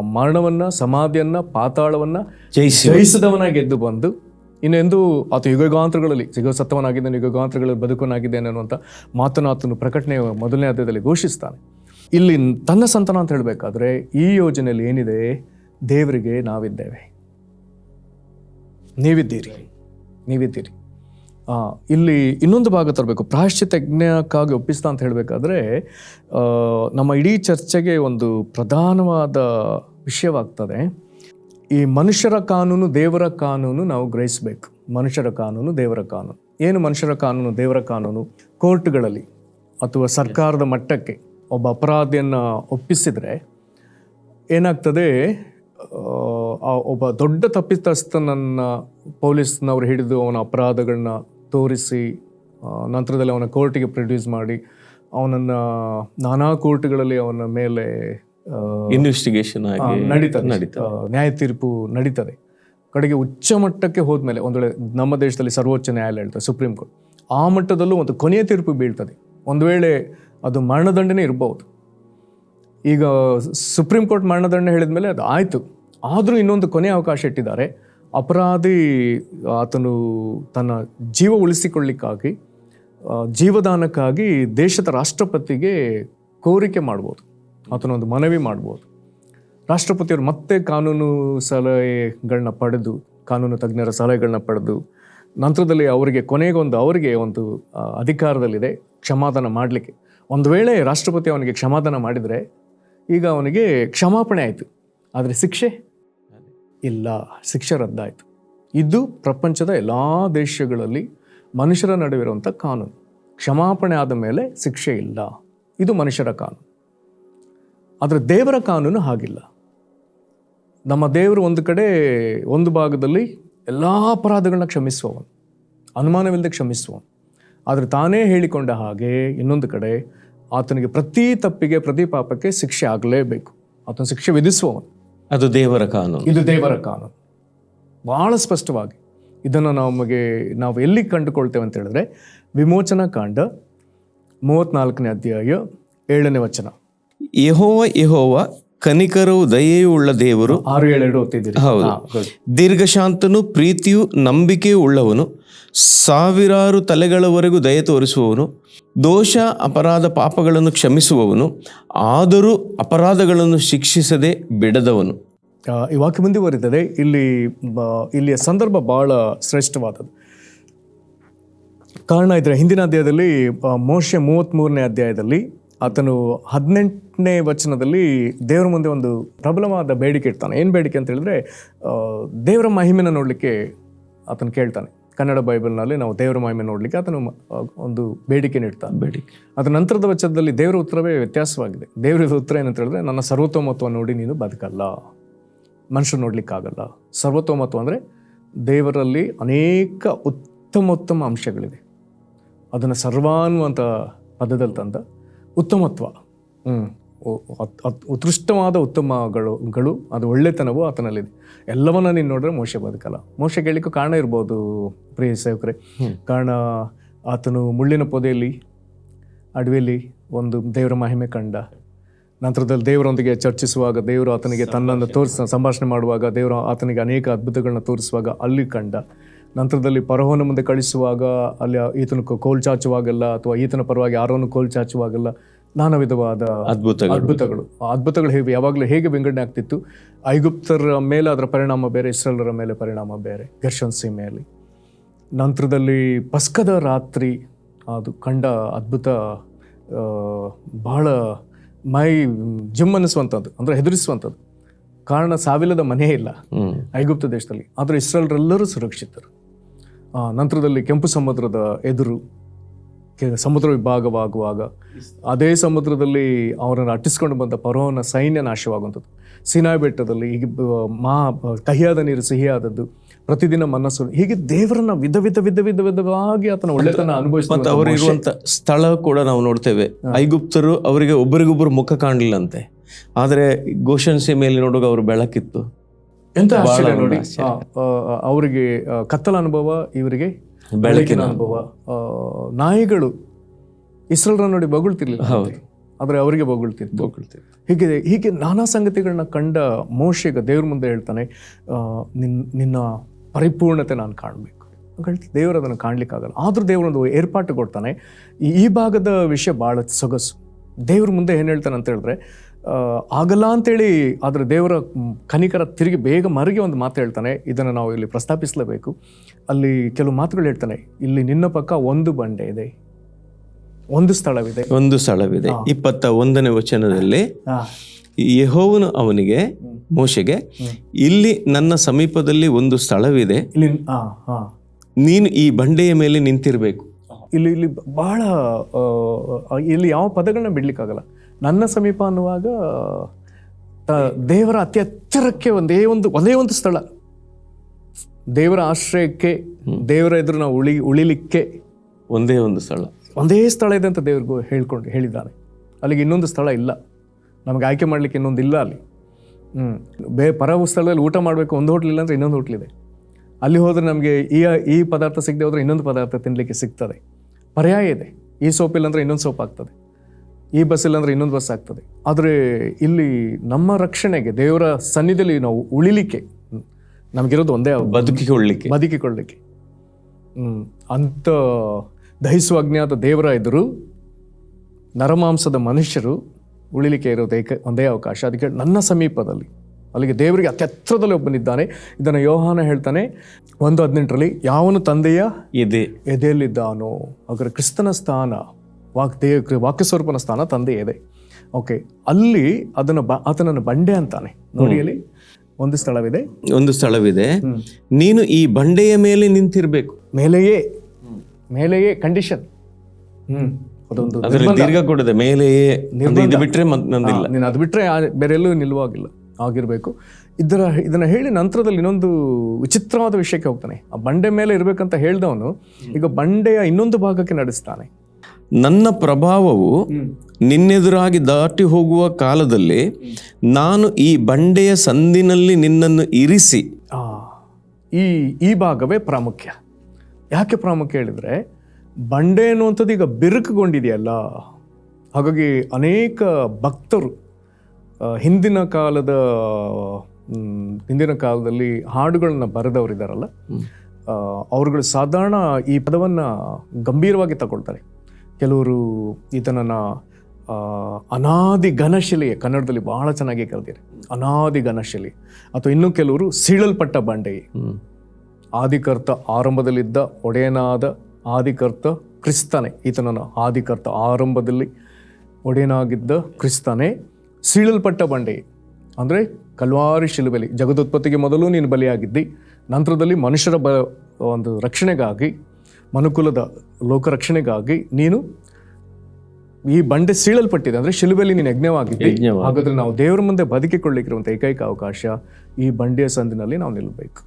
ಮರಣವನ್ನ ಸಮಾಧಿಯನ್ನ ಪಾತಾಳವನ್ನ ಜಯಿಸಿ ಜಯಿಸಿದವನಾಗಿ ಎದ್ದು ಬಂದು ಇನ್ನೆಂದು ಆತ ಯುಗಗಾಂತ್ರಗಳಲ್ಲಿ ಸಿಗೋ ಸತ್ತವನಾಗಿದ್ದಾನೆ ಯುಗಗಾಂತ್ರಗಳಲ್ಲಿ ಬದುಕನಾಗಿದ್ದೇನೆ ಅನ್ನುವಂಥ ಮಾತನ್ನು ಆತನು ಪ್ರಕಟಣೆ ಮೊದಲನೇ ಅಧ್ಯಾಯದಲ್ಲಿ ಘೋಷಿಸ್ತಾನೆ. ಇಲ್ಲಿ ತನ್ನ ಸಂತಾನ ಅಂತ ಹೇಳಬೇಕಾದ್ರೆ ಈ ಯೋಜನೆಯಲ್ಲಿ ಏನಿದೆ? ದೇವರಿಗೆ ನಾವಿದ್ದೇವೆ. ನೀವಿದ್ದೀರಿ. ನೀವಿದ್ದೀರಿ. ಇಲ್ಲಿ ಇನ್ನೊಂದು ಭಾಗ ತರಬೇಕು. ಪ್ರಾಯಶ್ಚಿತಜ್ಞಕ್ಕಾಗಿ ಒಪ್ಪಿಸ್ತಾ ಅಂತ ಹೇಳಬೇಕಾದ್ರೆ ನಮ್ಮ ಇಡೀ ಚರ್ಚೆಗೆ ಒಂದು ಪ್ರಧಾನವಾದ ವಿಷಯವಾಗ್ತದೆ. ಈ ಮನುಷ್ಯರ ಕಾನೂನು, ದೇವರ ಕಾನೂನು ನಾವು ಗ್ರಹಿಸಬೇಕು. ಮನುಷ್ಯರ ಕಾನೂನು, ದೇವರ ಕಾನೂನು. ಏನು ಮನುಷ್ಯರ ಕಾನೂನು, ದೇವರ ಕಾನೂನು? ಕೋರ್ಟ್ಗಳಲ್ಲಿ ಅಥವಾ ಸರ್ಕಾರದ ಮಟ್ಟಕ್ಕೆ ಒಬ್ಬ ಅಪರಾಧಿಯನ್ನು ಒಪ್ಪಿಸಿದರೆ ಏನಾಗ್ತದೆ? ಒಬ್ಬ ದೊಡ್ಡ ತಪ್ಪಿತಸ್ಥನನ್ನು ಪೊಲೀಸ್ನವ್ರು ಹಿಡಿದು ಅವನ ಅಪರಾಧಗಳನ್ನ ತೋರಿಸಿ ನಂತರದಲ್ಲಿ ಅವನ ಕೋರ್ಟಿಗೆ ಪ್ರೊಡ್ಯೂಸ್ ಮಾಡಿ ಅವನನ್ನು ನಾನಾ ಕೋರ್ಟ್ಗಳಲ್ಲಿ ಅವನ ಮೇಲೆ ಇನ್ವೆಸ್ಟಿಗೇಷನ್ ನಡೀತದೆ. ನ್ಯಾಯ ತೀರ್ಪು ನಡೀತದೆ. ಕಡೆಗೆ ಉಚ್ಚ ಮಟ್ಟಕ್ಕೆ ಹೋದ್ಮೇಲೆ ಒಂದು ವೇಳೆ ನಮ್ಮ ದೇಶದಲ್ಲಿ ಸರ್ವೋಚ್ಚ ನ್ಯಾಯಾಲಯ ಹೇಳ್ತದೆ ಸುಪ್ರೀಂ ಕೋರ್ಟ್. ಆ ಮಟ್ಟದಲ್ಲೂ ಒಂದು ಕೊನೆಯ ತೀರ್ಪು ಬೀಳ್ತದೆ. ಒಂದು ವೇಳೆ ಅದು ಮರಣದಂಡನೆ ಇರಬಹುದು ಈಗ ಸುಪ್ರೀಂ ಕೋರ್ಟ್ ಮರಣದಂಡನೆ ಹೇಳಿದ್ಮೇಲೆ ಅದು ಆಯಿತು. ಆದರೂ ಇನ್ನೊಂದು ಕೊನೆ ಅವಕಾಶ ಇಟ್ಟಿದ್ದಾರೆ. ಅಪರಾಧಿ ಆತನು ತನ್ನ ಜೀವ ಉಳಿಸಿಕೊಳ್ಳಿಕ್ಕಾಗಿ ಜೀವದಾನಕ್ಕಾಗಿ ದೇಶದ ರಾಷ್ಟ್ರಪತಿಗೆ ಕೋರಿಕೆ ಮಾಡ್ಬೋದು. ಆತನೊಂದು ಮನವಿ ಮಾಡ್ಬೋದು. ರಾಷ್ಟ್ರಪತಿಯವರು ಮತ್ತೆ ಕಾನೂನು ಸಲಹೆಗಳನ್ನ ಪಡೆದು, ಕಾನೂನು ತಜ್ಞರ ಸಲಹೆಗಳನ್ನ ಪಡೆದು, ನಂತರದಲ್ಲಿ ಅವರಿಗೆ, ಕೊನೆಗೊಂದು ಅವರಿಗೆ ಒಂದು ಅಧಿಕಾರದಲ್ಲಿದೆ ಕ್ಷಮಾದಾನ ಮಾಡಲಿಕ್ಕೆ. ಒಂದು ವೇಳೆ ರಾಷ್ಟ್ರಪತಿ ಅವನಿಗೆ ಕ್ಷಮಾದಾನ ಮಾಡಿದರೆ ಈಗ ಅವನಿಗೆ ಕ್ಷಮಾಪಣೆ ಆಯಿತು. ಆದರೆ ಶಿಕ್ಷೆ? ಇಲ್ಲ, ಶಿಕ್ಷೆ ರದ್ದಾಯಿತು. ಇದು ಪ್ರಪಂಚದ ಎಲ್ಲ ದೇಶಗಳಲ್ಲಿ ಮನುಷ್ಯರ ನಡುವಿರುವಂಥ ಕಾನೂನು. ಕ್ಷಮಾಪಣೆ ಆದ ಮೇಲೆ ಶಿಕ್ಷೆ ಇಲ್ಲ. ಇದು ಮನುಷ್ಯರ ಕಾನೂನು. ಆದರೆ ದೇವರ ಕಾನೂನು ಹಾಗಿಲ್ಲ. ನಮ್ಮ ದೇವರು ಒಂದು ಕಡೆ, ಒಂದು ಭಾಗದಲ್ಲಿ ಎಲ್ಲ ಅಪರಾಧಗಳನ್ನ ಕ್ಷಮಿಸುವವನು. ಅನುಮಾನವಿಲ್ಲದೆ ಕ್ಷಮಿಸುವವನು. ಆದರೆ ತಾನೇ ಹೇಳಿಕೊಂಡ ಹಾಗೆ ಇನ್ನೊಂದು ಕಡೆ ಆತನಿಗೆ ಪ್ರತಿ ತಪ್ಪಿಗೆ ಪ್ರತಿ ಪಾಪಕ್ಕೆ ಶಿಕ್ಷೆ ಆಗಲೇಬೇಕು. ಆತನ ಶಿಕ್ಷೆ ವಿಧಿಸುವವನು. ಅದು ದೇವರ ಕಾನೂನು. ಇದು ದೇವರ ಕಾನೂನು. ಬಹಳ ಸ್ಪಷ್ಟವಾಗಿ ಇದನ್ನು ನಮಗೆ ನಾವು ಎಲ್ಲಿ ಕಂಡುಕೊಳ್ತೇವೆ ಅಂತ ಹೇಳಿದ್ರೆ ವಿಮೋಚನಾ ಕಾಂಡ ಮೂವತ್ನಾಲ್ಕನೇ ಅಧ್ಯಾಯ ಏಳನೇ ವಚನ. ಯಹೋವ ಯಹೋವ ಕನಿಕರು ದಯೆಯೂ ಉಳ್ಳ ದೇವರು. ಆರು ಏಳೆರಡು ಓದ್ತಿದ್ದೀರಿ. ಹೌದು. ದೀರ್ಘಶಾಂತನು ಪ್ರೀತಿಯು ನಂಬಿಕೆಯೂ ಉಳ್ಳವನು. ಸಾವಿರಾರು ತಲೆಗಳವರೆಗೂ ದಯೆ ತೋರಿಸುವವನು, ದೋಷ, ಅಪರಾಧ ಪಾಪಗಳನ್ನು ಕ್ಷಮಿಸುವವನು, ಆದರೂ ಅಪರಾಧಗಳನ್ನು ಶಿಕ್ಷಿಸದೆ ಬಿಡದವನು. ಈ ವಾಕ್ಯ ಮುಂದುವರಿತದೆ ಇಲ್ಲಿ ಇಲ್ಲಿಯ ಸಂದರ್ಭ ಬಹಳ ಶ್ರೇಷ್ಠವಾದದ್ದು. ಕಾರಣ ಇದರ, ಹಿಂದಿನ ಅಧ್ಯಾಯದಲ್ಲಿ ಮೋಶೆ ಮೂವತ್ತ್ಮೂರನೇ ಅಧ್ಯಾಯದಲ್ಲಿ, ಆತನು ಹದಿನೆಂಟನೇ ವಚನದಲ್ಲಿ ದೇವರ ಮುಂದೆ ಒಂದು ಪ್ರಬಲವಾದ ಬೇಡಿಕೆ ಇಡ್ತಾನೆ. ಏನು ಬೇಡಿಕೆ ಅಂತ ಹೇಳಿದ್ರೆ ದೇವರ ಮಹಿಮೆನ ನೋಡಲಿಕ್ಕೆ ಆತನು ಕೇಳ್ತಾನೆ. ಕನ್ನಡ ಬೈಬಲ್ನಲ್ಲಿ ನಾವು ದೇವರ ಮಹಿಮೆ ನೋಡಲಿಕ್ಕೆ ಅದನ್ನು ಒಂದು ಬೇಡಿಕೆ ನೀಡ್ತಾ ಬೇಡಿಕೆ. ಅದರ ನಂತರದ ವಚನದಲ್ಲಿ ದೇವರ ಉತ್ತರವೇ ವ್ಯತ್ಯಾಸವಾಗಿದೆ. ದೇವರ ಉತ್ತರ ಏನಂತ ಹೇಳಿದ್ರೆ ನನ್ನ ಸರ್ವತೋಮತ್ವ ನೋಡಿ ನೀನು ಬದುಕಲ್ಲ. ಮನುಷ್ಯರು ನೋಡ್ಲಿಕ್ಕಾಗಲ್ಲ. ಸರ್ವತೋಮತ್ವ ಅಂದರೆ ದೇವರಲ್ಲಿ ಅನೇಕ ಉತ್ತಮ ಉತ್ತಮ ಅಂಶಗಳಿದೆ. ಅದನ್ನು ಸರ್ವಾನ್ವಂತ ಪದದಲ್ಲಿ ತಂದ ಉತ್ತಮತ್ವ. ಹ್ಞೂ ಉತ್ಕೃಷ್ಟವಾದ ಉತ್ತಮಗಳು ಗಳು ಅದು ಒಳ್ಳೆತನವು ಆತನಲ್ಲಿದೆ. ಎಲ್ಲವನ್ನ ನೀನು ನೋಡಿದ್ರೆ ಮೋಶೆ ಬದುಕಲ್ಲ. ಮೋಶೆ ಕೇಳಲಿಕ್ಕೂ ಕಾರಣ ಇರ್ಬೋದು ಪ್ರಿಯ ಸೇವಕರೇ. ಕಾರಣ ಆತನು ಮುಳ್ಳಿನ ಪೊದೆಯಲ್ಲಿ ಅಡವಿಯಲ್ಲಿ ಒಂದು ದೇವರ ಮಹಿಮೆ ಕಂಡ ನಂತರದಲ್ಲಿ ದೇವರೊಂದಿಗೆ ಚರ್ಚಿಸುವಾಗ ದೇವರು ಆತನಿಗೆ ತನ್ನನ್ನು ತೋರಿಸ ಸಂಭಾಷಣೆ ಮಾಡುವಾಗ ದೇವರು ಆತನಿಗೆ ಅನೇಕ ಅದ್ಭುತಗಳನ್ನ ತೋರಿಸುವಾಗ ಅಲ್ಲಿ ಕಂಡ. ನಂತರದಲ್ಲಿ ಪರಹೋನ ಮುಂದೆ ಕಳಿಸುವಾಗ ಅಲ್ಲಿ ಈತನ ಕೋಲ್ ಚಾಚುವಾಗಲ್ಲ ಅಥವಾ ಈತನ ಪರವಾಗಿ ಯಾರನ್ನು ಕೋಲ್ ಚಾಚುವಾಗಲ್ಲ ನಾನಾ ವಿಧವಾದ ಅದ್ಭುತ ಅದ್ಭುತಗಳು. ಆ ಅದ್ಭುತಗಳು ಹೇಗೆ ಯಾವಾಗಲೂ ಹೇಗೆ ವಿಂಗಡಣೆ ಆಗ್ತಿತ್ತು? ಐಗುಪ್ತರ ಮೇಲೆ ಅದರ ಪರಿಣಾಮ ಬೇರೆ ಇಸ್ರೇಲರ ಮೇಲೆ ಪರಿಣಾಮ ಬೇರೆ ಘರ್ಷನ್ ಸೀಮೆಯಲ್ಲಿ ನಂತರದಲ್ಲಿ ಪಸ್ಕದ ರಾತ್ರಿ ಅದು ಕಂಡ ಅದ್ಭುತ ಬಹಳ ಮೈ ಜಿಮ್ ಅನ್ನಿಸುವಂಥದ್ದು ಅಂದರೆ ಹೆದರಿಸುವಂಥದ್ದು. ಕಾರಣ ಸಾವಿಲ್ಲದ ಮನೆ ಇಲ್ಲ ಐಗುಪ್ತ ದೇಶದಲ್ಲಿ. ಆದರೆ ಇಸ್ರೇಲ್ರೆಲ್ಲರೂ ಸುರಕ್ಷಿತರು. ನಂತರದಲ್ಲಿ ಕೆಂಪು ಸಮುದ್ರದ ಎದುರು ಸಮುದ್ರ ವಿಭಾಗವಾಗುವಾಗ ಅದೇ ಸಮುದ್ರದಲ್ಲಿ ಅವರನ್ನು ಅಟ್ಟಿಸ್ಕೊಂಡು ಬಂದ ಪರೋನ ಸೈನ್ಯ ನಾಶವಾಗುವಂಥದ್ದು. ಸಿನಾಯ್ ಬೆಟ್ಟದಲ್ಲಿ ಹೀಗೆ ಮಾ ಕಹಿಯಾದ ನೀರು ಸಿಹಿಯಾದದ್ದು. ಪ್ರತಿದಿನ ಮನಸ್ಸು ಹೀಗೆ ದೇವರನ್ನ ವಿಧ ವಿಧ ವಿಧ ವಿಧ ವಿಧವಾಗಿ ಆತನ ಒಳ್ಳೆತನ ಅನುಭವಿಸ್ತಾರೆ ಅನುಭವಿಸ್ತಾ ಅವರು ಇರುವಂತ ಸ್ಥಳ ಕೂಡ ನಾವು ನೋಡ್ತೇವೆ. ಐಗುಪ್ತರು ಅವರಿಗೆ ಒಬ್ಬರಿಗೊಬ್ಬರು ಮುಖ ಕಾಣಲಿಲ್ಲಂತೆ. ಆದರೆ ಗೋಷನ್ ಸೀಮೆಯಲ್ಲಿ ನೋಡುವಾಗ ಅವರು ಬೆಳಕಿತ್ತು. ಎಂತ ನೋಡಿ. ಅವರಿಗೆ ಕತ್ತಲ ಅನುಭವ ಇವರಿಗೆ ಬೆಳಕಿನ ಅನುಭವ. ನಾಯಿಗಳು ಇಸ್ರೋಲ್ರ ನೋಡಿ ಬೊಗಳ್ತಿರ್ಲಿಲ್ಲ ಆದರೆ ಅವರಿಗೆ ಬೊಗಳ್ತಿತ್ತು. ಹೀಗೆ ಹೀಗೆ ನಾನಾ ಸಂಗತಿಗಳನ್ನ ಕಂಡ ಮೋಶೆಗ ದೇವ್ರ ಮುಂದೆ ಹೇಳ್ತಾನೆ ಆ, ನಿನ್ ನಿನ್ನ ಪರಿಪೂರ್ಣತೆ ನಾನು ಕಾಣಬೇಕು. ಹೇಳ್ತೀನಿ ದೇವರು ಅದನ್ನು ಕಾಣಲಿಕ್ಕಾಗಲ್ಲ. ಆದರೂ ದೇವರೊಂದು ಏರ್ಪಾಟು ಕೊಡ್ತಾನೆ. ಈ- ಭಾಗದ ವಿಷಯ ಭಾಳ ಸೊಗಸು. ದೇವ್ರ ಮುಂದೆ ಏನು ಹೇಳ್ತಾನೆ ಅಂತ ಹೇಳಿದ್ರೆ ಆಗಲ್ಲ ಅಂತೇಳಿ ಆದರೆ ದೇವರ ಖನಿಕರ ಕನಿಕರ ತಿರುಗಿ ಬೇಗ ಮರುಗಿ ಒಂದು ಮಾತು ಹೇಳ್ತಾನೆ. ಇದನ್ನು ನಾವು ಇಲ್ಲಿ ಪ್ರಸ್ತಾಪಿಸಲೇಬೇಕು. ಅಲ್ಲಿ ಕೆಲವು ಮಾತುಗಳು ಹೇಳ್ತಾನೆ ಇಲ್ಲಿ ನಿನ್ನ ಪಕ್ಕ ಒಂದು ಬಂಡೆ ಇದೆ. ಒಂದು ಸ್ಥಳವಿದೆ. ಒಂದು ಸ್ಥಳವಿದೆ. ಇಪ್ಪತ್ತ ಒಂದನೇ ವಚನದಲ್ಲಿ ಯಹೋವನು ಅವನಿಗೆ ಮೋಶೆಗೆ ಇಲ್ಲಿ ನನ್ನ ಸಮೀಪದಲ್ಲಿ ಒಂದು ಸ್ಥಳವಿದೆ. ಇಲ್ಲಿ ಹಾ ಹಾ. ನೀನು ಈ ಬಂಡೆಯ ಮೇಲೆ ನಿಂತಿರಬೇಕು. ಇಲ್ಲಿ ಇಲ್ಲಿ ಬಹಳ ಇಲ್ಲಿ ಯಾವ ಪದಗಳನ್ನ ಬಿಡ್ಲಿಕ್ಕಾಗಲ್ಲ. ನನ್ನ ಸಮೀಪ ಅನ್ನುವಾಗ ದೇವರ ಅತಿ ಹತ್ತಿರಕ್ಕೆ ಒಂದೇ ಒಂದು ಒಂದೇ ಒಂದು ಸ್ಥಳ. ದೇವರ ಆಶ್ರಯಕ್ಕೆ ದೇವರ ಎದುರು ನಾವು ಉಳಿ ಉಳಿಲಿಕ್ಕೆ ಒಂದೇ ಒಂದು ಸ್ಥಳ. ಒಂದೇ ಸ್ಥಳ ಇದೆ ಅಂತ ದೇವ್ರಿಗೂ ಹೇಳ್ಕೊಂಡು ಹೇಳಿದ್ದಾನೆ. ಅಲ್ಲಿಗೆ ಇನ್ನೊಂದು ಸ್ಥಳ ಇಲ್ಲ. ನಮಗೆ ಆಯ್ಕೆ ಮಾಡಲಿಕ್ಕೆ ಇನ್ನೊಂದು ಇಲ್ಲ ಅಲ್ಲಿ. ಹ್ಞೂ ಬೇ ಪರವು ಸ್ಥಳದಲ್ಲಿ ಊಟ ಮಾಡಬೇಕು ಒಂದು ಹೋಟ್ಲ್ ಇಲ್ಲ ಅಂದರೆ ಇನ್ನೊಂದು ಹೋಟ್ಲ್ ಇದೆ. ಅಲ್ಲಿ ಹೋದರೆ ನಮಗೆ ಈ ಈ ಪದಾರ್ಥ ಸಿಗದೆ ಹೋದರೆ ಇನ್ನೊಂದು ಪದಾರ್ಥ ತಿನ್ನಲಿಕ್ಕೆ ಸಿಗ್ತದೆ. ಪರ್ಯಾಯ ಇದೆ. ಈ ಸೋಪ್ ಇಲ್ಲ ಅಂದರೆ ಇನ್ನೊಂದು ಸೋಪ್ ಆಗ್ತದೆ ಈ ಬಸ್ ಇಲ್ಲಾಂದ್ರೆ ಇನ್ನೊಂದು ಬಸ್ ಆಗ್ತದೆ. ಆದರೆ ಇಲ್ಲಿ ನಮ್ಮ ರಕ್ಷಣೆಗೆ ದೇವರ ಸನ್ನಿಧಿಯಲ್ಲಿ ನಾವು ಉಳಿಲಿಕ್ಕೆ ನಮಗಿರೋದು ಒಂದೇ ಬದುಕಿಕೊಳ್ಳಲಿಕ್ಕೆ ಬದುಕಿಕೊಳ್ಳಿಕ್ಕೆ. ಬದುಕಿಕೊಳ್ಳಿಕ್ಕೆ. ಅಂತ ದಹಿಸುವ ಅಜ್ಞಾತ ದೇವರ ಎದುರು ನರಮಾಂಸದ ಮನುಷ್ಯರು ಉಳಿಲಿಕ್ಕೆ ಇರೋದು ಏಕ ಒಂದೇ ಅವಕಾಶ. ಅದಕ್ಕೆ ನನ್ನ ಸಮೀಪದಲ್ಲಿ ಅಲ್ಲಿಗೆ ದೇವರಿಗೆ ಅತಿ ಹತ್ರದಲ್ಲಿ ಒಬ್ಬನಿದ್ದಾನೆ ಇದನ್ನು ಯೋಹಾನ ಹೇಳ್ತಾನೆ ಒಂದು ಹದಿನೆಂಟರಲ್ಲಿ ಯಾವನು ತಂದೆಯ ಎದೆ. ಎದೆಯಲ್ಲಿದ್ದಾನೋ ಅವರ ಕ್ರಿಸ್ತನ ಸ್ಥಾನ. ವಾಕ್ ದೇವ ವಾಕ್ಯ ಸ್ವರೂಪನ ಸ್ಥಾನ ತಂದೆ ಇದೆ. ಓಕೆ ಅಲ್ಲಿ ಅದನ್ನು ಬ ಆತನನ್ನು ಬಂಡೆ ಅಂತಾನೆ. ನೋಡಿ ಅಲ್ಲಿ ಒಂದು ಸ್ಥಳವಿದೆ. ಒಂದು ಸ್ಥಳವಿದೆ. ನೀನು ಈ ಬಂಡೆಯ ಮೇಲೆ ನಿಂತಿರಬೇಕು. ಮೇಲೆಯೇ ಮೇಲೆಯೇ ಕಂಡೀಷನ್ ಹ್ಮ್ ಅದೊಂದು ದೀರ್ಘ ಕೊಡದೆ ಮೇಲೆಯೇ ಇದು ಬಿಟ್ರೆ ನಂದಿಲ್ಲ. ನೀನು ಅದು ಬಿಟ್ರೆ ಆ- ಬೇರೆ ಎಲ್ಲೂ ನಿಲ್ಲುವಾಗಿಲ್ಲ ಆಗಿರಬೇಕು. ಇದರ ಇದನ್ನ ಹೇಳಿ ನಂತರದಲ್ಲಿ ಇನ್ನೊಂದು ವಿಚಿತ್ರವಾದ ವಿಷಯಕ್ಕೆ ಹೋಗ್ತಾನೆ. ಆ ಬಂಡೆ ಮೇಲೆ ಇರ್ಬೇಕಂತ ಹೇಳ್ದವನು ಈಗ ಬಂಡೆಯ ಇನ್ನೊಂದು ಭಾಗಕ್ಕೆ ನಡೆಸ್ತಾನೆ. ನನ್ನ ಪ್ರಭಾವವು ನಿನ್ನೆದುರಾಗಿ ದಾಟಿ ಹೋಗುವ ಕಾಲದಲ್ಲಿ ನಾನು ಈ ಬಂಡೆಯ ಸಂದಿನಲ್ಲಿ ನಿನ್ನನ್ನು ಇರಿಸಿ. ಈ ಈ ಭಾಗವೇ ಪ್ರಾಮುಖ್ಯ. ಯಾಕೆ ಪ್ರಾಮುಖ್ಯ ಹೇಳಿದರೆ ಬಂಡೆ ಅನ್ನುವಂಥದ್ದು ಈಗ ಬಿರುಕುಗೊಂಡಿದೆಯಲ್ಲ. ಹಾಗಾಗಿ ಅನೇಕ ಭಕ್ತರು ಹಿಂದಿನ ಕಾಲದ ಹಿಂದಿನ ಕಾಲದಲ್ಲಿ ಹಾಡುಗಳನ್ನ ಬರೆದವರಿದ್ದಾರಲ್ಲ ಅವರುಗಳು ಸಾಧಾರಣ ಈ ಪದವನ್ನು ಗಂಭೀರವಾಗಿ ತಗೊಳ್ತಾರೆ. ಕೆಲವರು ಈತನನ್ನು ಅನಾದಿ ಘನಶಿಲೆ ಕನ್ನಡದಲ್ಲಿ ಬಹಳ ಚೆನ್ನಾಗಿ ಕರೆದಿರಿ ಅನಾದಿ ಘನಶಿಲೆ. ಅಥವಾ ಇನ್ನೂ ಕೆಲವರು ಸೀಳಲ್ಪಟ್ಟ ಬಂಡೆ. ಆದಿಕರ್ತ ಆರಂಭದಲ್ಲಿದ್ದ ಒಡೆಯನಾದ ಆದಿಕರ್ತ ಕ್ರಿಸ್ತನೇ. ಈತನನ್ನು ಆದಿಕರ್ತ ಆರಂಭದಲ್ಲಿ ಒಡೆಯನಾಗಿದ್ದ ಕ್ರಿಸ್ತನೇ ಸೀಳಲ್ಪಟ್ಟ ಬಂಡೆ. ಅಂದರೆ ಕಲ್ವಾರಿ ಶಿಲುಬೆಲಿ. ಜಗದುತ್ಪತ್ತಿಗೆ ಮೊದಲು ನೀನು ಬಲಿಯಾಗಿದ್ದಿ. ನಂತರದಲ್ಲಿ ಮನುಷ್ಯರ ಬ ಒಂದು ರಕ್ಷಣೆಗಾಗಿ ಮನುಕುಲದ ಲೋಕರಕ್ಷಣೆಗಾಗಿ ನೀನು ಈ ಬಂಡೆ ಸೀಳಲ್ಪಟ್ಟಿದೆ. ಅಂದ್ರೆ ಶಿಲುಬೆಯಲ್ಲಿ ನೀನು ಯಜ್ಞವಾಗಿದ್ದೆ. ಯಜ್ಞವಾಗಿ. ಹಾಗಾದ್ರೆ ನಾವು ದೇವರ ಮುಂದೆ ಬದುಕಿಕೊಳ್ಳಿಕ್ಕಿರುವಂಥ ಏಕೈಕ ಅವಕಾಶ ಈ ಬಂಡೆಯ ಸಂದಿನಲ್ಲಿ ನಾವು ನಿಲ್ಲಬೇಕು.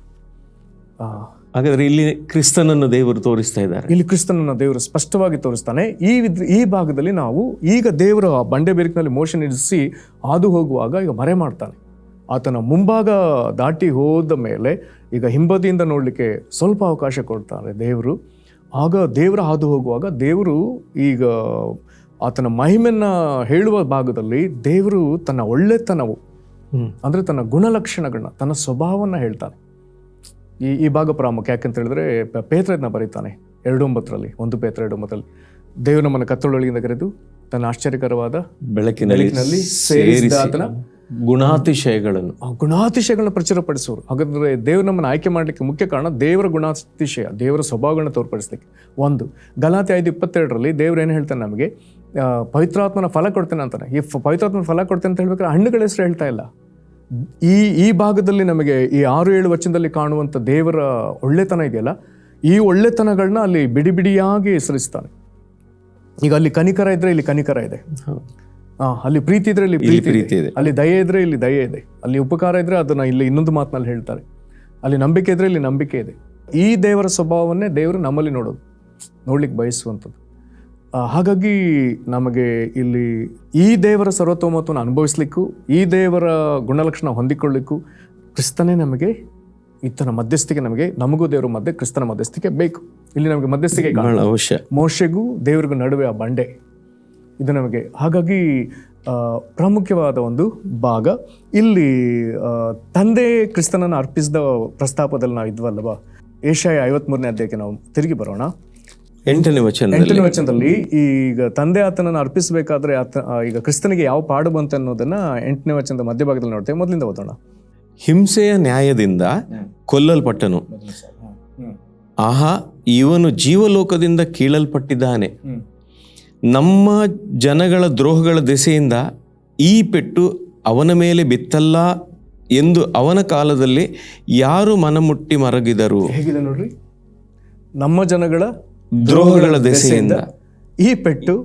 ಹಾಗಾದ್ರೆ ಇಲ್ಲಿ ಕ್ರಿಸ್ತನನ್ನು ದೇವರು ತೋರಿಸ್ತಾ ಇದ್ದಾರೆ. ಇಲ್ಲಿ ಕ್ರಿಸ್ತನನ್ನು ದೇವರು ಸ್ಪಷ್ಟವಾಗಿ ತೋರಿಸ್ತಾನೆ. ಈ ಈ ಭಾಗದಲ್ಲಿ ನಾವು ಈಗ ದೇವರು ಆ ಬಂಡೆ ಬೆರಕಿನಲ್ಲಿ ಮೋಷನ್ ಇರಿಸಿ ಹಾದು ಹೋಗುವಾಗ ಈಗ ಮರೆ ಮಾಡ್ತಾನೆ. ಆತನ ಮುಂಭಾಗ ದಾಟಿ ಹೋದ ಮೇಲೆ ಈಗ ಹಿಂಬದಿಯಿಂದ ನೋಡಲಿಕ್ಕೆ ಸ್ವಲ್ಪ ಅವಕಾಶ ಕೊಡ್ತಾರೆ ದೇವರು. ಆಗ ದೇವರ ಹಾದು ಹೋಗುವಾಗ ದೇವರು ಈಗ ಆತನ ಮಹಿಮೆಯನ್ನು ಹೇಳುವ ಭಾಗದಲ್ಲಿ ದೇವರು ತನ್ನ ಒಳ್ಳೆತನವು. ಅಂದರೆ ತನ್ನ ಗುಣಲಕ್ಷಣಗಳನ್ನ ತನ್ನ ಸ್ವಭಾವವನ್ನು ಹೇಳ್ತಾನೆ. ಈ ಈ ಭಾಗ ಪ್ರಾಮುಖ್ಯ. ಯಾಕೆಂತ ಹೇಳಿದ್ರೆ ಪೇತ್ರದನ್ನ ಬರೀತಾನೆ ಎರಡು ಒಂಬತ್ತರಲ್ಲಿ ಒಂದು ಪೇತ್ರ ಎರಡು ಒಂಬತ್ತರಲ್ಲಿ ದೇವರು ನಮ್ಮನ್ನು ಕತ್ತಲೊಳಗಿಂದ ಕರೆದು ತನ್ನ ಆಶ್ಚರ್ಯಕರವಾದ ಬೆಳಕಿನಲ್ಲಿ ಸೇರಿಸಿದ ಆತನ ಗುಣಾತಿಶಯಗಳನ್ನು. ಆ ಗುಣಾತಿಶಯಗಳನ್ನ ಪ್ರಚುರಪಡಿಸೋರು ಹಾಗಾದ್ರೆ ದೇವರು ನಮ್ಮನ್ನು ಆಯ್ಕೆ ಮಾಡಲಿಕ್ಕೆ ಮುಖ್ಯ ಕಾರಣ ದೇವರ ಗುಣಾತಿಶಯ ದೇವರ ಸ್ವಭಾವಗಳನ್ನ ತೋರ್ಪಡಿಸ್ಲಿಕ್ಕೆ. ಒಂದು ಗಲಾತಿ ಐದು ಇಪ್ಪತ್ತೆರಡರಲ್ಲಿ ದೇವ್ರು ಏನು ಹೇಳ್ತಾನೆ ನಮಗೆ? ಪವಿತ್ರಾತ್ಮನ ಫಲ ಕೊಡ್ತೇನೆ ಅಂತಾನೆ. ಈ ಪವಿತ್ರಾತ್ಮನ ಫಲ ಕೊಡ್ತೇನೆ ಅಂತ ಹೇಳ್ಬೇಕಾದ್ರೆ ಹಣ್ಣುಗಳ ಹೆಸರು ಹೇಳ್ತಾ ಇಲ್ಲ. ಈ ಈ ಭಾಗದಲ್ಲಿ ನಮಗೆ ಈ ಆರು ಏಳು ವಚನದಲ್ಲಿ ಕಾಣುವಂಥ ದೇವರ ಒಳ್ಳೆತನ ಇದೆಯಲ್ಲ ಈ ಒಳ್ಳೆತನಗಳನ್ನ ಅಲ್ಲಿ ಬಿಡಿ ಬಿಡಿಯಾಗಿ ಹೆಸರಿಸ್ತಾನೆ. ಈಗ ಅಲ್ಲಿ ಕನಿಕರ ಇದ್ರೆ ಇಲ್ಲಿ ಕನಿಕರ ಇದೆ. ಅಲ್ಲಿ ಪ್ರೀತಿ ಇದ್ರೆ ಇಲ್ಲಿ ಪ್ರೀತಿ ಪ್ರೀತಿ ಇದೆ. ಅಲ್ಲಿ ದಯೆ ಇದ್ರೆ ಇಲ್ಲಿ ದಯೆ ಇದೆ. ಅಲ್ಲಿ ಉಪಕಾರ ಇದ್ರೆ ಅದನ್ನ ಇಲ್ಲಿ ಇನ್ನೊಂದು ಮಾತಿನಲ್ಲಿ ಹೇಳ್ತಾರೆ. ಅಲ್ಲಿ ನಂಬಿಕೆ ಇದ್ರೆ ಇಲ್ಲಿ ನಂಬಿಕೆ ಇದೆ. ಈ ದೇವರ ಸ್ವಭಾವವನ್ನೇ ದೇವರು ನಮ್ಮಲ್ಲಿ ನೋಡೋದು ನೋಡ್ಲಿಕ್ಕೆ ಬಯಸುವಂಥದ್ದು. ಹಾಗಾಗಿ ನಮಗೆ ಇಲ್ಲಿ ಈ ದೇವರ ಸರ್ವತೋಮತ್ವವನ್ನು ಅನುಭವಿಸ್ಲಿಕ್ಕೂ ಈ ದೇವರ ಗುಣಲಕ್ಷಣ ಹೊಂದಿಕೊಳ್ಳಿಕ್ಕೂ ಕ್ರಿಸ್ತನೇ ನಮಗೆ ಈತನ ಮಧ್ಯಸ್ಥಿಕೆ ನಮಗೆ ನಮಗೂ ದೇವರ ಮಧ್ಯೆ ಕ್ರಿಸ್ತನ ಮಧ್ಯಸ್ಥಿಕೆ ಬೇಕು. ಇಲ್ಲಿ ನಮಗೆ ಮಧ್ಯಸ್ಥಿಕೆ ಅವಶ್ಯ. ಮೋಶೆಗೂ ದೇವರಿಗೂ ನಡುವೆ ಆ ಬಂಡೆ. ಇದು ನಮಗೆ ಹಾಗಾಗಿ ಆ, ಪ್ರಾಮುಖ್ಯವಾದ ಒಂದು ಭಾಗ. ಇಲ್ಲಿ ತಂದೆ ಕ್ರಿಸ್ತನನ್ನು ಅರ್ಪಿಸಿದ ಪ್ರಸ್ತಾಪದಲ್ಲಿ ನಾವು ಇದ್ವಲ್ಲವಾ? ಏಷಾಯ ಐವತ್ಮೂರನೇ ಅಧ್ಯಾಯಕ್ಕೆ ನಾವು ತಿರುಗಿ ಬರೋಣ. ಎಂಟನೇ ವಚನ ಎಂಟನೇ ವಚನದಲ್ಲಿ ಈಗ ತಂದೆ ಆತನನ್ನು ಅರ್ಪಿಸಬೇಕಾದ್ರೆ ಆತ ಈಗ ಕ್ರಿಸ್ತನಿಗೆ ಯಾವ ಪಾಡು ಬಂತು ಅನ್ನೋದನ್ನ ಎಂಟನೇ ವಚನದ ಮಧ್ಯಭಾಗದಲ್ಲಿ ನೋಡ್ತೇವೆ. ಮೊದಲಿಂದ ಓದೋಣ. ಹಿಂಸೆಯ ನ್ಯಾಯದಿಂದ ಕೊಲ್ಲಲ್ಪಟ್ಟನು. ಆಹಾ ಇವನು ಜೀವಲೋಕದಿಂದ ಕೀಳಲ್ಪಟ್ಟಿದ್ದಾನೆ. ನಮ್ಮ ಜನಗಳ ದ್ರೋಹಗಳ ದೆಸೆಯಿಂದ ಈ ಪೆಟ್ಟು ಅವನ ಮೇಲೆ ಬಿತ್ತಲ್ಲ ಎಂದು ಅವನ ಕಾಲದಲ್ಲಿ ಯಾರು ಮನಮುಟ್ಟಿ ಮರಗಿದರು? ಹೇಗಿದೆ ನೋಡ್ರಿ? ನಮ್ಮ ಜನಗಳ ದ್ರೋಹಗಳ ದೆಸೆಯಿಂದ ಈ ಪೆಟ್ಟು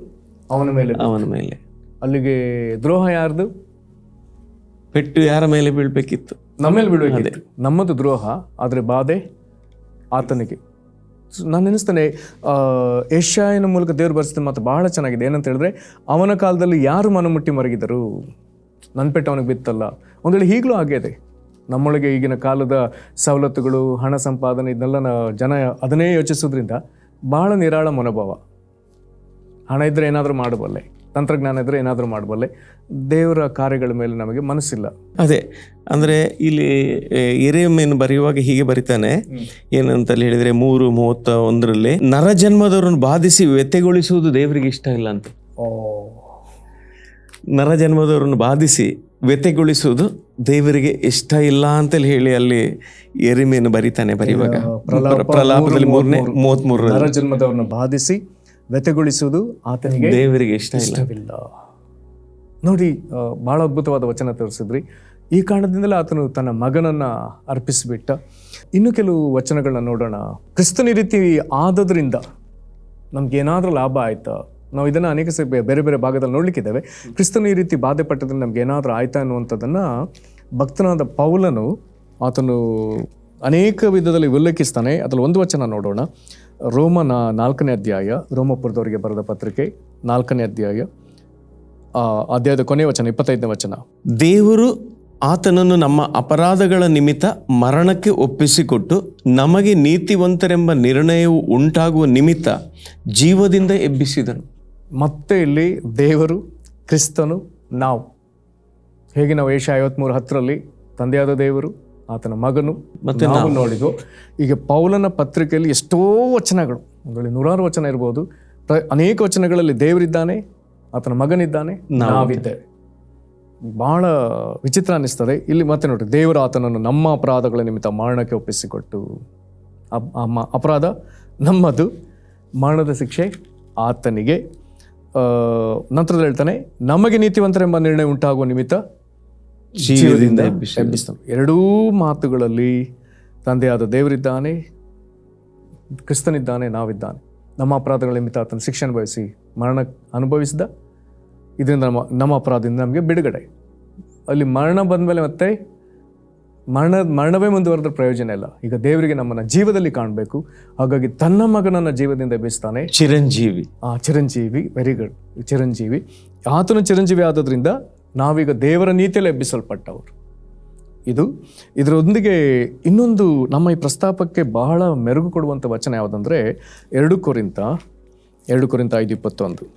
ಅವನ ಮೇಲೆ ಅವನ ಮೇಲೆ. ಅಲ್ಲಿಗೆ ದ್ರೋಹ ಯಾರ್ದು? ಪೆಟ್ಟು ಯಾರ ಮೇಲೆ ಬೀಳ್ಬೇಕಿತ್ತು? ನಮ್ಮೇಲೆ ಬೀಳ್ಬೇಕಿದೆ ನಮ್ಮದು ದ್ರೋಹ ಆದರೆ ಬಾಧೆ ಆತನಿಗೆ. ನಾನು ನೆನೆಸ್ತೇನೆ ಏಷ್ಯಾಯನ ಮೂಲಕ ದೇವರು ಬರೆಸಿದ ಮಾತು ಬಹಳ ಚೆನ್ನಾಗಿದೆ. ಏನಂತ ಹೇಳಿದ್ರೆ, ಅವನ ಕಾಲದಲ್ಲಿ ಯಾರು ಮನಮುಟ್ಟಿ ಮರಗಿದರು? ನನ್ನ ಪೆಟ್ಟು ಅವನಿಗೆ ಬಿತ್ತಲ್ಲ. ಒಂದು ವೇಳೆ ಈಗಲೂ ಆಗಿದೆ ನಮ್ಮೊಳಗೆ ಈಗಿನ ಕಾಲದ ಸವಲತ್ತುಗಳು, ಹಣ ಸಂಪಾದನೆ, ಇದನ್ನೆಲ್ಲ ಜನ ಅದನ್ನೇ ಯೋಚಿಸೋದ್ರಿಂದ ಬಹಳ ನಿರಾಳ ಮನೋಭಾವ. ಹಣ ಇದ್ದರೆ ಏನಾದರೂ ಮಾಡಬಲ್ಲೆ. ತಂತ್ರಜ್ಞಾನ ಇದ್ರೆ ಏನಾದರೂ ಮಾಡಬಲ್ಲೆ. ದೇವರ ಕಾರ್ಯಗಳ ಮೇಲೆ ನಮಗೆ ಮನಸ್ಸಿಲ್ಲ. ಅದೇ ಅಂದ್ರೆ ಇಲ್ಲಿ ಎರೆಮೇನು ಬರೆಯುವಾಗ ಹೀಗೆ ಬರಿತಾನೆ. ಏನಂತ ಹೇಳಿದ್ರೆ ಮೂರು ಮೂವತ್ತ ಒಂದರಲ್ಲಿ ನರಜನ್ಮದವರನ್ನು ಬಾಧಿಸಿ ವ್ಯತ್ಯಗೊಳಿಸುವುದು ದೇವರಿಗೆ ಇಷ್ಟ ಇಲ್ಲ ಅಂತ. ಓ. ನರಜನ್ಮದವರನ್ನು ಬಾಧಿಸಿ ವ್ಯತ್ಯಗೊಳಿಸುವುದು ದೇವರಿಗೆ ಇಷ್ಟ ಇಲ್ಲ ಅಂತೇಳಿ ಹೇಳಿ ಅಲ್ಲಿ ಎರಿಮೇನು ಬರಿತಾನೆ ಬರೆಯುವಾಗ. ಪ್ರಲಾಪದಲ್ಲಿ ಮೂರನೇ ಮೂವತ್ತ್ ಮೂರರಲ್ಲಿ ನರ ಬಾಧಿಸಿ ವ್ಯತೆಗೊಳಿಸುವುದು ಆತನಿಗೆ ದೇವರಿಗೆ ಇಷ್ಟ ಇಷ್ಟವಿಲ್ಲ. ನೋಡಿ ಬಹಳ ಅದ್ಭುತವಾದ ವಚನ ತೋರಿಸಿದ್ರಿ. ಈ ಕಾರಣದಿಂದಲೇ ಆತನು ತನ್ನ ಮಗನನ್ನ ಅರ್ಪಿಸಿಬಿಟ್ಟ. ಇನ್ನು ಕೆಲವು ವಚನಗಳನ್ನ ನೋಡೋಣ. ಕ್ರಿಸ್ತನ ರೀತಿ ಆದದ್ರಿಂದ ನಮ್ಗೆ ಏನಾದರೂ ಲಾಭ ಆಯ್ತಾ? ನಾವು ಇದನ್ನ ಅನೇಕ ಸ ಬೇರೆ ಬೇರೆ ಭಾಗದಲ್ಲಿ ನೋಡ್ಲಿಕ್ಕಿದ್ದೇವೆ. ಕ್ರಿಸ್ತನ ಈ ರೀತಿ ಬಾಧೆ ಪಟ್ಟದ್ರಿಂದ ನಮ್ಗೆ ಏನಾದರೂ ಆಯ್ತಾ ಅನ್ನುವಂಥದ್ದನ್ನ ಭಕ್ತನಾದ ಪೌಲನು ಆತನು ಅನೇಕ ವಿಧದಲ್ಲಿ ಉಲ್ಲೇಖಿಸ್ತಾನೆ. ಅದ್ರಲ್ಲಿ ಒಂದು ವಚನ ನೋಡೋಣ. ರೋಮನ ನಾಲ್ಕನೇ ಅಧ್ಯಾಯ ರೋಮಪುರದವರಿಗೆ ಬರೆದ ಪತ್ರಿಕೆ ನಾಲ್ಕನೇ ಅಧ್ಯಾಯ ಅಧ್ಯಾಯದ ಕೊನೆಯ ವಚನ ಇಪ್ಪತ್ತೈದನೇ ವಚನ. ದೇವರು ಆತನನ್ನು ನಮ್ಮ ಅಪರಾಧಗಳ ನಿಮಿತ್ತ ಮರಣಕ್ಕೆ ಒಪ್ಪಿಸಿಕೊಟ್ಟು ನಮಗೆ ನೀತಿವಂತರೆಂಬ ನಿರ್ಣಯವು ಉಂಟಾಗುವ ನಿಮಿತ್ತ ಜೀವದಿಂದ ಎಬ್ಬಿಸಿದನು. ಮತ್ತೆ ಇಲ್ಲಿ ದೇವರು ಕ್ರಿಸ್ತನು ನಾವು. ಹೇಗೆ ನಾವು ಏಷ್ಯಾ ಐವತ್ತ್ಮೂರು ಹತ್ತರಲ್ಲಿ ತಂದೆಯಾದ ದೇವರು ಆತನ ಮಗನು ಮತ್ತೆ ನಾವು ನೋಡಿದ್ದು. ಈಗ ಪೌಲನ ಪತ್ರಿಕೆಯಲ್ಲಿ ಎಷ್ಟೋ ವಚನಗಳು ಒಂದೊಳ್ಳೆ ನೂರಾರು ವಚನ ಇರ್ಬೋದು. ಪ್ರ- ಅನೇಕ ವಚನಗಳಲ್ಲಿ ದೇವರಿದ್ದಾನೆ ಆತನ ಮಗನಿದ್ದಾನೆ ನಾವಿದ್ದೇವೆ ಬಹಳ ವಿಚಿತ್ರ ಅನ್ನಿಸ್ತದೆ. ಇಲ್ಲಿ ಮತ್ತೆ ನೋಡಿ ದೇವರು ಆತನನ್ನು ನಮ್ಮ ಅಪರಾಧಗಳ ನಿಮಿತ್ತ ಮರಣಕ್ಕೆ ಒಪ್ಪಿಸಿಕೊಟ್ಟು ಅಮ್ಮ ಅಪರಾಧ ನಮ್ಮದು. ಮರಣದ ಶಿಕ್ಷೆ ಆತನಿಗೆ. ನಂತರದಲ್ಲಿ ಹೇಳ್ತಾನೆ ನಮಗೆ ನೀತಿವಂತರೆಂಬ ನಿರ್ಣಯ ಉಂಟಾಗುವ ನಿಮಿತ್ತ ಜೀವದಿಂದ ಎರಡೂ ಮಾತುಗಳಲ್ಲಿ ತಂದೆಯಾದ ದೇವರಿದ್ದಾನೆ ಕ್ರಿಸ್ತನಿದ್ದಾನೆ ನಾವಿದ್ದಾನೆ. ನಮ್ಮ ಅಪರಾಧಗಳ ನಿಮಿತ್ತ ಆತನ ಶಿಕ್ಷಣ ಬಯಸಿ ಮರಣ ಅನುಭವಿಸಿದ. ಇದರಿಂದ ನಮ್ಮ ನಮ್ಮ ಅಪರಾಧದಿಂದ ನಮಗೆ ಬಿಡುಗಡೆ. ಅಲ್ಲಿ ಮರಣ ಬಂದಮೇಲೆ ಮತ್ತೆ ಮರಣ ಮರಣವೇ ಮುಂದುವರೆದ ಪ್ರಯೋಜನ ಇಲ್ಲ. ಈಗ ದೇವರಿಗೆ ನಮ್ಮನ್ನು ಜೀವದಲ್ಲಿ ಕಾಣಬೇಕು. ಹಾಗಾಗಿ ತನ್ನ ಮಗನನ್ನು ಜೀವದಿಂದ ಎಬ್ಬಿಸ್ತಾನೆ. ಚಿರಂಜೀವಿ. ಆ ಚಿರಂಜೀವಿ ವೆರಿ ಗುಡ್. ಚಿರಂಜೀವಿ. ಆತನು ಚಿರಂಜೀವಿ ಆದದ್ರಿಂದ ನಾವೀಗ ದೇವರ ನೀತಿಯಲ್ಲಿ ಎಬ್ಬಿಸಲ್ಪಟ್ಟವರು. ಇದು ಇದರೊಂದಿಗೆ ಇನ್ನೊಂದು ನಮ್ಮ ಈ ಪ್ರಸ್ತಾಪಕ್ಕೆ ಬಹಳ ಮೆರುಗು ಕೊಡುವಂಥ ವಚನ ಯಾವುದಂದ್ರೆ ಎರಡು ಕೊರಿಂತ ಎರಡು ಕೊರಿಂತ ಐದು ಇಪ್ಪತ್ತೊಂದು.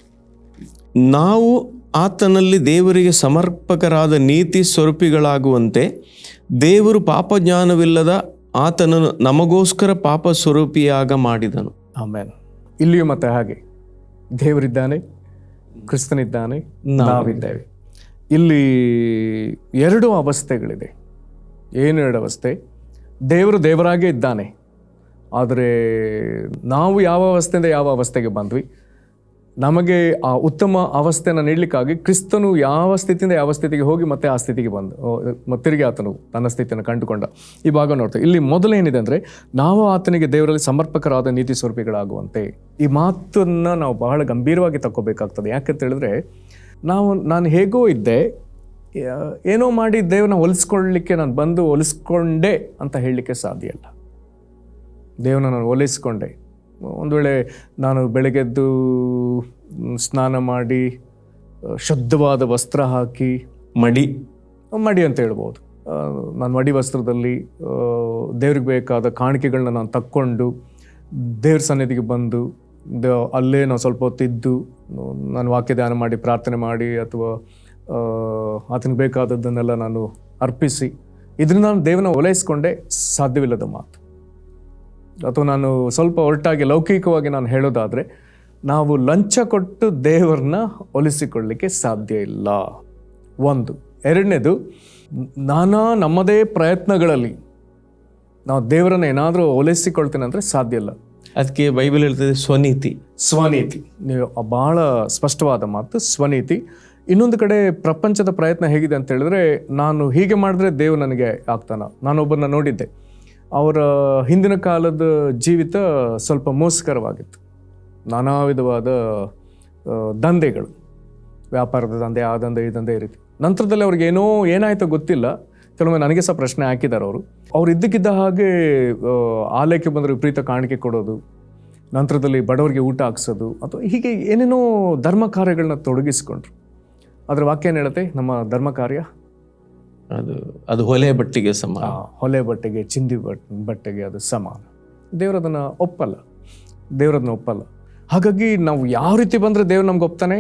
ನಾವು ಆತನಲ್ಲಿ ದೇವರಿಗೆ ಸಮರ್ಪಕರಾದ ನೀತಿ ಸ್ವರೂಪಿಗಳಾಗುವಂತೆ ದೇವರು ಪಾಪಜ್ಞಾನವಿಲ್ಲದ ಆತನನ್ನು ನಮಗೋಸ್ಕರ ಪಾಪ ಸ್ವರೂಪಿಯಾಗ ಮಾಡಿದನು. ಆಮೇಲೆ ಇಲ್ಲಿಯೂ ಮತ್ತೆ ಹಾಗೆ. ದೇವರಿದ್ದಾನೆ ಕ್ರಿಸ್ತನಿದ್ದಾನೆ ನಾವಿದ್ದೇವೆ. ಇಲ್ಲಿ ಎರಡು ಅವಸ್ಥೆಗಳಿದೆ. ಏನು ಎರಡು ಅವಸ್ಥೆ? ದೇವರು ದೇವರಾಗೇ ಇದ್ದಾನೆ. ಆದರೆ ನಾವು ಯಾವ ಅವಸ್ಥೆಯಿಂದ ಯಾವ ಅವಸ್ಥೆಗೆ ಬಂದ್ವಿ? ನಮಗೆ ಆ ಉತ್ತಮ ಅವಸ್ಥೆಯನ್ನು ನೀಡಲಿಕ್ಕಾಗಿ ಕ್ರಿಸ್ತನು ಯಾವ ಸ್ಥಿತಿಯಿಂದ ಯಾವ ಸ್ಥಿತಿಗೆ ಹೋಗಿ ಮತ್ತೆ ಆ ಸ್ಥಿತಿಗೆ ಬಂದು ತಿರುಗಿ ಆತನು ತನ್ನ ಸ್ಥಿತಿಯನ್ನು ಕಂಡುಕೊಂಡ. ಈ ಭಾಗ ನೋಡ್ತೇವೆ. ಇಲ್ಲಿ ಮೊದಲೇನಿದೆ ಅಂದರೆ ನಾವು ಆತನಿಗೆ ದೇವರಲ್ಲಿ ಸಮರ್ಪಕರಾದ ನೀತಿ ಸ್ವರೂಪಿಗಳಾಗುವಂತೆ ಈ ಮಾತನ್ನು ನಾವು ಬಹಳ ಗಂಭೀರವಾಗಿ ತಕ್ಕೋಬೇಕಾಗ್ತದೆ. ಯಾಕಂತ ಹೇಳಿದ್ರೆ ನಾವು, ನಾನು ಹೇಗೋ ಇದ್ದೆ ಏನೋ ಮಾಡಿ ದೇವನ ಹೊಲಿಸ್ಕೊಳ್ಳಿಕ್ಕೆ ನಾನು ಬಂದು ಹೊಲಿಸ್ಕೊಂಡೆ ಅಂತ ಹೇಳಲಿಕ್ಕೆ ಸಾಧ್ಯ ಇಲ್ಲ. ದೇವನ ನಾನು ಒಲಿಸ್ಕೊಂಡೆ ಒಂದು ವೇಳೆ ನಾನು ಬೆಳಗ್ಗೆದ್ದು ಸ್ನಾನ ಮಾಡಿ, ಶುದ್ಧವಾದ ವಸ್ತ್ರ ಹಾಕಿ, ಮಡಿ ಮಡಿ ಅಂತ ಹೇಳ್ಬೋದು. ನಾನು ಮಡಿ ವಸ್ತ್ರದಲ್ಲಿ ದೇವ್ರಿಗೆ ಬೇಕಾದ ಕಾಣಿಕೆಗಳನ್ನ ನಾನು ತಕ್ಕೊಂಡು, ದೇವ್ರ ಸನ್ನಿಧಿಗೆ ಬಂದು ಅಲ್ಲೇ ನಾವು ಸ್ವಲ್ಪ ಹೊತ್ತಿದ್ದು ನಾನು ವಾಕ್ಯ ಧ್ಯಾನ ಮಾಡಿ, ಪ್ರಾರ್ಥನೆ ಮಾಡಿ, ಅಥವಾ ಆತನಿಗೆ ಬೇಕಾದದ್ದನ್ನೆಲ್ಲ ನಾನು ಅರ್ಪಿಸಿ ಇದರಿಂದ ನಾನು ದೇವನ ಒಲೈಸ್ಕೊಂಡೆ ಸಾಧ್ಯವಿಲ್ಲದ ಮಾತು. ಅಥವಾ ನಾನು ಸ್ವಲ್ಪ ಒರಟಾಗಿ ಲೌಕಿಕವಾಗಿ ನಾನು ಹೇಳೋದಾದರೆ, ನಾವು ಲಂಚ ಕೊಟ್ಟು ದೇವರನ್ನ ಒಲಿಸಿಕೊಳ್ಳಲಿಕ್ಕೆ ಸಾಧ್ಯ ಇಲ್ಲ. ಒಂದು. ಎರಡನೇದು, ನಾನಾ ನಮ್ಮದೇ ಪ್ರಯತ್ನಗಳಲ್ಲಿ ನಾವು ದೇವರನ್ನು ಏನಾದರೂ ಒಲಿಸಿಕೊಳ್ತೇನೆ ಅಂದರೆ ಸಾಧ್ಯ ಇಲ್ಲ. ಅದಕ್ಕೆ ಬೈಬಲ್ ಹೇಳ್ತದೆ ಸ್ವನೀತಿ. ಸ್ವನೀತಿ. ನೀವು ಬಹಳ ಸ್ಪಷ್ಟವಾದ ಮಾತು, ಸ್ವನೀತಿ. ಇನ್ನೊಂದು ಕಡೆ ಪ್ರಪಂಚದ ಪ್ರಯತ್ನ ಹೇಗಿದೆ ಅಂತ ಹೇಳಿದ್ರೆ, ನಾನು ಹೀಗೆ ಮಾಡಿದ್ರೆ ದೇವ್ ನನಗೆ ಆಗ್ತಾನ. ನಾನೊಬ್ಬರನ್ನ ನೋಡಿದ್ದೆ. ಅವರ ಹಿಂದಿನ ಕಾಲದ ಜೀವಿತ ಸ್ವಲ್ಪ ಮೋಸಕರವಾಗಿತ್ತು. ನಾನಾ ವಿಧವಾದ ದಂಧೆಗಳು. ವ್ಯಾಪಾರದ ದಂಧೆ, ಆ ದಂಧೆ, ಈ ದಂಧೆ ಈ ರೀತಿ. ನಂತರದಲ್ಲಿ ಅವ್ರಿಗೆ ಏನೋ ಏನಾಯ್ತೋ ಗೊತ್ತಿಲ್ಲ. ಕೆಲವೊಮ್ಮೆ ನನಗೆ ಸಹ ಪ್ರಶ್ನೆ ಹಾಕಿದ್ದಾರೆ ಅವರು. ಅವ್ರು ಇದ್ದಕ್ಕಿದ್ದ ಹಾಗೆ ಆಲಯಕ್ಕೆ ಬಂದರೆ ವಿಪರೀತ ಕಾಣಿಕೆ ಕೊಡೋದು ನಂತರದಲ್ಲಿ ಬಡವರಿಗೆ ಊಟ ಹಾಕ್ಸೋದು ಅಥವಾ ಹೀಗೆ ಏನೇನೋ ಧರ್ಮ ಕಾರ್ಯಗಳನ್ನ ತೊಡಗಿಸ್ಕೊಂಡ್ರು. ಅದರ ವಾಕ್ಯ ಏನು ಹೇಳುತ್ತೆ? ನಮ್ಮ ಧರ್ಮ ಕಾರ್ಯ? ಅದು ಅದು ಹೊಲೆ ಬಟ್ಟೆಗೆ ಸಮ. ಹೊಲೆ ಬಟ್ಟೆಗೆ ಚಿಂದಿ ಬಟ್ ಬಟ್ಟೆಗೆ ಅದು ಸಮಾನ ದೇವರದನ್ನು ಒಪ್ಪಲ್ಲ. ದೇವರದನ್ನ ಒಪ್ಪಲ್ಲ. ಹಾಗಾಗಿ ನಾವು ಯಾವ ರೀತಿ ಬಂದರೆ ದೇವ್ರು ನಮ್ಗೆ ಒಪ್ತಾನೆ?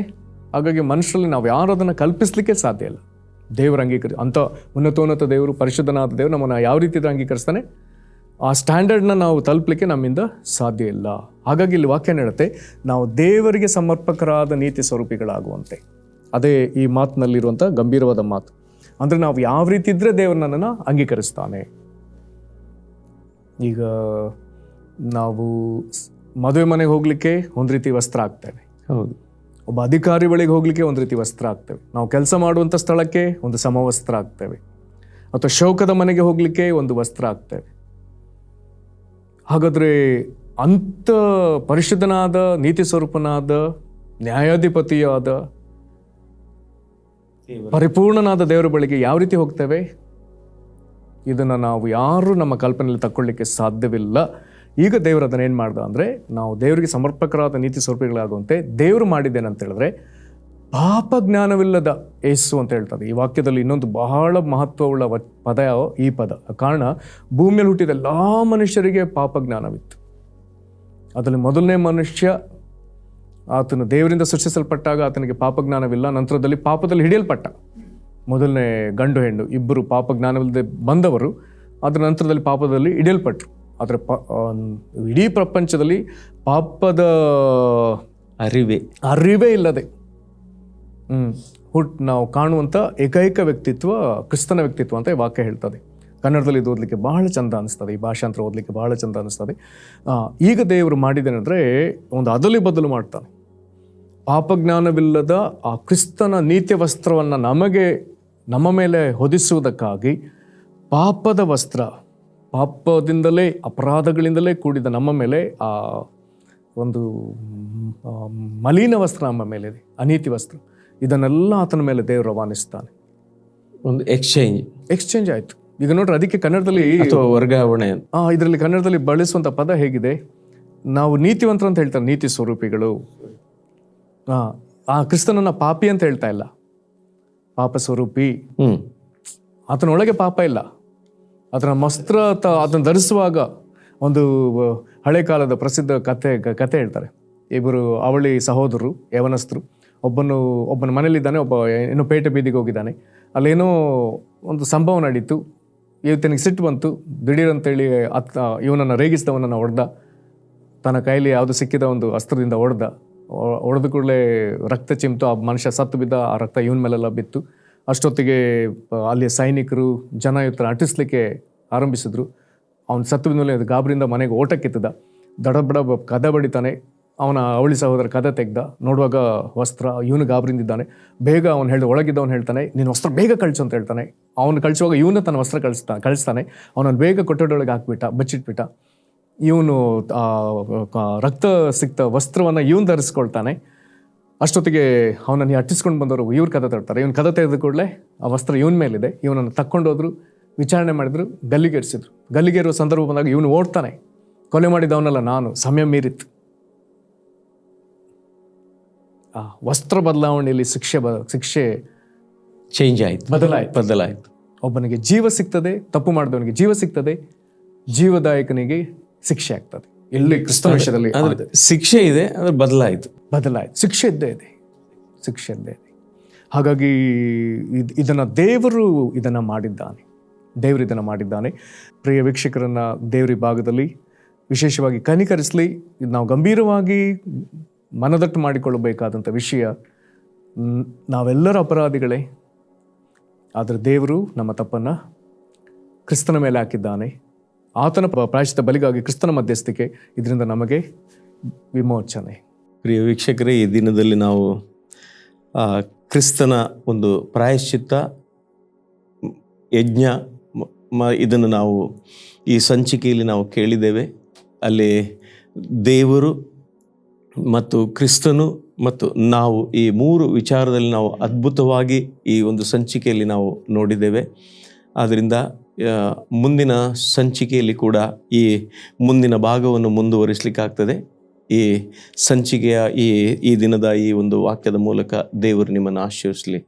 ಹಾಗಾಗಿ ಮನುಷ್ಯರಲ್ಲಿ ನಾವು ಯಾರು ಅದನ್ನು ಕಲ್ಪಿಸ್ಲಿಕ್ಕೆ ಸಾಧ್ಯ ಇಲ್ಲ. ದೇವ್ರ ಅಂಗೀಕರಿ ಅಂಥ ಉನ್ನತೋನ್ನತ ದೇವರು, ಪರಿಶುದ್ಧನಾದ ದೇವರು ನಮ್ಮನ್ನು ಯಾವ ರೀತಿ ಅಂಗೀಕರಿಸ್ತಾನೆ. ಆ ಸ್ಟ್ಯಾಂಡರ್ಡ್ನ ನಾವು ತಲುಪಲಿಕ್ಕೆ ನಮ್ಮಿಂದ ಸಾಧ್ಯ ಇಲ್ಲ. ಹಾಗಾಗಿ ಇಲ್ಲಿ ವಾಕ್ಯ ಹೇಳುತ್ತೆ, ನಾವು ದೇವರಿಗೆ ಸಮರ್ಪಕರಾದ ನೀತಿ ಸ್ವರೂಪಿಗಳಾಗುವಂತೆ. ಅದೇ ಈ ಮಾತಿನಲ್ಲಿರುವಂಥ ಗಂಭೀರವಾದ ಮಾತು. ಅಂದರೆ ನಾವು ಯಾವ ರೀತಿ ಇದ್ದರೆ ದೇವರು ನನ್ನನ್ನು ಅಂಗೀಕರಿಸ್ತಾನೆ. ಈಗ ನಾವು ಮದುವೆ ಮನೆಗೆ ಹೋಗಲಿಕ್ಕೆ ಒಂದು ರೀತಿ ವಸ್ತ್ರ ಆಗ್ತೇವೆ ಹೌದು. ಒಬ್ಬ ಅಧಿಕಾರಿ ಬಳಿಗೆ ಹೋಗಲಿಕ್ಕೆ ಒಂದು ರೀತಿ ವಸ್ತ್ರ ಆಗ್ತೇವೆ ನಾವು ಕೆಲಸ ಮಾಡುವಂಥ ಸ್ಥಳಕ್ಕೆ ಒಂದು ಸಮವಸ್ತ್ರ ಆಗ್ತೇವೆ ಅಥವಾ ಶೋಕದ ಮನೆಗೆ ಹೋಗಲಿಕ್ಕೆ ಒಂದು ವಸ್ತ್ರ ಆಗ್ತೇವೆ ಹಾಗಾದರೆ ಅಂತ ಪರಿಶುದ್ಧನಾದ, ನೀತಿ ಸ್ವರೂಪನಾದ, ನ್ಯಾಯಾಧಿಪತಿಯಾದ, ಪರಿಪೂರ್ಣನಾದ ದೇವರ ಬಳಿಗೆ ಯಾವ ರೀತಿ ಹೋಗ್ತೇವೆ? ಇದನ್ನು ನಾವು ಯಾರು ನಮ್ಮ ಕಲ್ಪನೆಯಲ್ಲಿ ತಕ್ಕೊಳ್ಳಿಕ್ಕೆ ಸಾಧ್ಯವಿಲ್ಲ. ಈಗ ದೇವರು ಅದನ್ನು ಏನು ಮಾಡ್ದ ಅಂದರೆ, ನಾವು ದೇವರಿಗೆ ಸಮರ್ಪಕರಾದ ನೀತಿ ಸ್ವರೂಪಿಗಳಾಗುವಂತೆ ದೇವರು ಮಾಡಿದ್ದೇನಂತ ಹೇಳಿದ್ರೆ ಪಾಪ ಜ್ಞಾನವಿಲ್ಲದ ಏಸು ಅಂತ ಹೇಳ್ತದೆ. ಈ ವಾಕ್ಯದಲ್ಲಿ ಇನ್ನೊಂದು ಬಹಳ ಮಹತ್ವವುಳ್ಳ ಪದ ಈ ಪದ. ಕಾರಣ, ಭೂಮಿಯಲ್ಲಿ ಹುಟ್ಟಿದ ಎಲ್ಲ ಮನುಷ್ಯರಿಗೆ ಪಾಪ ಜ್ಞಾನವಿತ್ತು ಅದರಲ್ಲಿ ಮೊದಲನೇ ಮನುಷ್ಯ, ಆತನು ದೇವರಿಂದ ಸೃಷ್ಟಿಸಲ್ಪಟ್ಟಾಗ ಆತನಿಗೆ ಪಾಪ ಜ್ಞಾನವಿಲ್ಲ ನಂತರದಲ್ಲಿ ಪಾಪದಲ್ಲಿ ಹಿಡಿಯಲ್ಪಟ್ಟ. ಮೊದಲನೇ ಗಂಡು ಹೆಣ್ಣು, ಇಬ್ಬರು ಪಾಪ ಜ್ಞಾನವಿಲ್ಲದೆ ಬಂದವರು ಅದರ ನಂತರದಲ್ಲಿ ಪಾಪದಲ್ಲಿ ಹಿಡಿಯಲ್ಪಟ್ರು. ಆದರೆ ಪ ಇಡೀ ಪ್ರಪಂಚದಲ್ಲಿ ಪಾಪದ ಅರಿವೆ. ಅರಿವೇ ಇಲ್ಲದೆ. ಹ್ಞೂ ಹುಟ್ ನಾವು ಕಾಣುವಂಥ ಏಕೈಕ ವ್ಯಕ್ತಿತ್ವ ಕ್ರಿಸ್ತನ ವ್ಯಕ್ತಿತ್ವ ಅಂತ ಈ ವಾಕ್ಯ ಹೇಳ್ತದೆ. ಕನ್ನಡದಲ್ಲಿ ಇದು ಓದಲಿಕ್ಕೆ ಬಹಳ ಚಂದ ಅನಿಸ್ತದೆ ಈ ಭಾಷಾಂತರ ಓದಲಿಕ್ಕೆ ಬಹಳ ಚಂದ ಅನಿಸ್ತದೆ. ಈಗ ದೇವರು ಮಾಡಿದ್ದೇನೆಂದರೆ ಒಂದು ಅದಲಿ ಬದಲು ಮಾಡ್ತಾನೆ. ಪಾಪಜ್ಞಾನವಿಲ್ಲದ ಆ ಕ್ರಿಸ್ತನ ನೀತ್ಯ ವಸ್ತ್ರವನ್ನು ನಮಗೆ ನಮ್ಮ ಮೇಲೆ ಹೊದಿಸುವುದಕ್ಕಾಗಿ ಪಾಪದ ವಸ್ತ್ರ ಪಾಪದಿಂದಲೇ ಅಪರಾಧಗಳಿಂದಲೇ ಕೂಡಿದ ನಮ್ಮ ಮೇಲೆ ಆ ಒಂದು ಮಲಿನ ವಸ್ತ್ರ ನಮ್ಮ ಇದೆ ಅನೀತಿ ವಸ್ತ್ರ. ಇದನ್ನೆಲ್ಲ ಆತನ ಮೇಲೆ ದೇವರು ರವಾನಿಸ್ತಾನೆ. ಒಂದು ಎಕ್ಸ್ಚೇಂಜ್ ಎಕ್ಸ್ಚೇಂಜ್ ಆಯಿತು. ಈಗ ನೋಡ್ರಿ ಅದಕ್ಕೆ ಕನ್ನಡದಲ್ಲಿ ವರ್ಗಾವಣೆ. ಇದರಲ್ಲಿ ಕನ್ನಡದಲ್ಲಿ ಬಳಸುವಂಥ ಪದ ಹೇಗಿದೆ? ನಾವು ನೀತಿವಂತರು ಅಂತ ಹೇಳ್ತಾರೆ ನೀತಿ ಸ್ವರೂಪಿಗಳು. ಆ, ಆ ಕ್ರಿಸ್ತನನ್ನ ಪಾಪಿ ಅಂತ ಹೇಳ್ತಾ ಇಲ್ಲ. ಪಾಪ ಸ್ವರೂಪಿ. ಹ್ಮ್. ಆತನೊಳಗೆ ಪಾಪ ಇಲ್ಲ. ಅದರ ವಸ್ತ್ರ ತ ಅದನ್ನು ಧರಿಸುವಾಗ ಒಂದು ಹಳೆ ಕಾಲದ ಪ್ರಸಿದ್ಧ ಕತೆ ಕತೆ ಹೇಳ್ತಾರೆ. ಇಬ್ಬರು ಅವಳಿ ಸಹೋದರರು, ಯವನಸ್ಥರು. ಒಬ್ಬನು, ಒಬ್ಬನ ಮನೇಲಿದ್ದಾನೆ ಒಬ್ಬ ಏನೋ ಪೇಟೆ ಬೀದಿಗೆ ಹೋಗಿದ್ದಾನೆ. ಅಲ್ಲೇನೋ ಒಂದು ಸಂಭವ ನಡೀತು. ಇವತ್ತನಿಗೆ ಸಿಟ್ಟು ಬಂತು. ದಿಢೀರ್ ಅಂತೇಳಿ ಅತ್ತ, ಇವನನ್ನು ರೇಗಿಸಿದವನನ್ನು ಹೊಡೆದ. ತನ್ನ ಕೈಲಿ ಯಾವುದು ಸಿಕ್ಕಿದ ಒಂದು ಅಸ್ತ್ರದಿಂದ ಹೊಡೆದ. ಹೊಡೆದ ಕೂಡಲೇ ರಕ್ತ ಚಿಮ್ತು. ಆ ಮನುಷ್ಯ ಸತ್ತು ಬಿದ್ದ. ಆ ರಕ್ತ ಇವನ ಮೇಲೆಲ್ಲ ಬಿತ್ತು. ಅಷ್ಟೊತ್ತಿಗೆ ಅಲ್ಲಿಯ ಸೈನಿಕರು ಜನ ಇವತ್ತನ್ನು ಅಟಿಸ್ಲಿಕ್ಕೆ ಆರಂಭಿಸಿದ್ರು. ಅವನು ಸತ್ತು ಮೇಲೆ ಅದು ಮನೆಗೆ ಓಟಕ್ಕೆತ್ತದ ದಡಬಡ ಕದ ಬಡಿತಾನೆ. ಅವನ ಅವಳಿ ಸಹೋದರ ಕದ ತೆಗ್ದ. ನೋಡುವಾಗ ವಸ್ತ್ರ, ಇವನು ಗಾಬರಿಂದಿದ್ದಾನೆ ಬೇಗ ಅವನು ಹೇಳಿದ, ಒಳಗಿದ್ದವನು ಹೇಳ್ತಾನೆ, ನೀನು ವಸ್ತ್ರ ಬೇಗ ಕಳಿಸು ಅಂತ ಹೇಳ್ತಾನೆ. ಅವನು ಕಳಿಸುವಾಗ ಇವನು ತನ್ನ ವಸ್ತ್ರ ಕಳಿಸ್ತಾ, ಕಳಿಸ್ತಾನೆ. ಅವನನ್ನು ಬೇಗ ಕೊಠಡಿಯೊಳಗೆ ಹಾಕ್ಬಿಟ್ಟ, ಬಚ್ಚಿಟ್ಬಿಟ್ಟ. ಇವನು ರಕ್ತ ಸಿಕ್ತ ವಸ್ತ್ರವನ್ನು ಇವನು ಧರಿಸ್ಕೊಳ್ತಾನೆ. ಅಷ್ಟೊತ್ತಿಗೆ ಅವನನ್ನು ಅಟ್ಟಿಸ್ಕೊಂಡು ಬಂದವರು ಇವ್ರ ಕದ ತರ್ತಾರೆ ಇವನು ಕದ ತೆಗೆದ ಕೂಡಲೇ ಆ ವಸ್ತ್ರ ಇವನ ಮೇಲಿದೆ. ಇವನನ್ನು ತಕ್ಕೊಂಡೋದ್ರು ವಿಚಾರಣೆ ಮಾಡಿದ್ರು ಗಲ್ಲಿಗೇರಿಸಿದ್ರು ಗಲ್ಲಿಗೇರುವ ಸಂದರ್ಭ ಬಂದಾಗ ಇವನು ಓಡ್ತಾನೆ. ಕೊಲೆ ಮಾಡಿದವನಲ್ಲ ನಾನು ಸಮಯ ಮೀರಿತ್ತು. ಆ ವಸ್ತ್ರ ಬದಲಾವಣೆಯಲ್ಲಿ ಶಿಕ್ಷೆ ಬ ಶಿಕ್ಷೆ ಚೇಂಜ್ ಆಯಿತು. ಬದಲಾಯ್ತು. ಬದಲಾಯಿತು. ಒಬ್ಬನಿಗೆ ಜೀವ ಸಿಗ್ತದೆ ತಪ್ಪು ಮಾಡಿದವನಿಗೆ ಜೀವ ಸಿಗ್ತದೆ ಜೀವದಾಯಕನಿಗೆ ಶಿಕ್ಷೆ ಆಗ್ತದೆ. ಎಲ್ಲಿ ಕ್ರಿಸ್ತ ವಿಷಯದಲ್ಲಿ ಶಿಕ್ಷೆ ಇದೆ ಅದು ಬದಲಾಯ್ತು. ಬದಲಾಯಿತು. ಶಿಕ್ಷೆ ಇದ್ದೇ ಇದೆ. ಶಿಕ್ಷೆ ಇದ್ದೇ ಇದೆ. ಹಾಗಾಗಿ ಇದು, ಇದನ್ನು ದೇವರು ಇದನ್ನು ಮಾಡಿದ್ದಾನೆ. ದೇವರು ಇದನ್ನು ಮಾಡಿದ್ದಾನೆ. ಪ್ರಿಯ ವೀಕ್ಷಕರನ್ನು ದೇವರಿ ಭಾಗದಲ್ಲಿ ವಿಶೇಷವಾಗಿ ಕನಿಕರಿಸಲಿ, ಇದು ನಾವು ಗಂಭೀರವಾಗಿ ಮನದಟ್ಟು ಮಾಡಿಕೊಳ್ಳಬೇಕಾದಂಥ ವಿಷಯ ನಾವೆಲ್ಲರ ಅಪರಾಧಿಗಳೇ. ಆದರೆ ದೇವರು ನಮ್ಮ ತಪ್ಪನ್ನು ಕ್ರಿಸ್ತನ ಮೇಲೆ ಹಾಕಿದ್ದಾನೆ. ಆತನ ಪ್ರಾಯಶ್ಚಿತ ಬಲಿಗಾಗಿ ಕ್ರಿಸ್ತನ ಮಧ್ಯಸ್ಥಿಕೆ. ಇದರಿಂದ ನಮಗೆ ವಿಮೋಚನೆ. ಪ್ರಿಯ ವೀಕ್ಷಕರೇ, ಈ ದಿನದಲ್ಲಿ ನಾವು ಕ್ರಿಸ್ತನ ಒಂದು ಪ್ರಾಯಶ್ಚಿತ್ತ, ಯಜ್ಞ ಇದನ್ನು ನಾವು ಈ ಸಂಚಿಕೆಯಲ್ಲಿ ನಾವು ಕೇಳಿದ್ದೇವೆ. ಅಲ್ಲಿ ದೇವರು ಮತ್ತು ಕ್ರಿಸ್ತನು ಮತ್ತು ನಾವು ಈ ಮೂರು ವಿಚಾರದಲ್ಲಿ ನಾವು ಅದ್ಭುತವಾಗಿ ಈ ಒಂದು ಸಂಚಿಕೆಯಲ್ಲಿ ನಾವು ನೋಡಿದ್ದೇವೆ. ಆದ್ದರಿಂದ ಮುಂದಿನ ಸಂಚಿಕೆಯಲ್ಲಿ ಕೂಡ ಈ ಮುಂದಿನ ಭಾಗವನ್ನು ಮುಂದುವರಿಸಲಿಕ್ಕಾಗ್ತದೆ. ಈ ಸಂಚಿಕೆಯ ಈ ಈ ದಿನದ ಈ ಒಂದು ವಾಕ್ಯದ ಮೂಲಕ ದೇವರು ನಿಮ್ಮನ್ನು ಆಶೀರ್ವಿಸಲಿ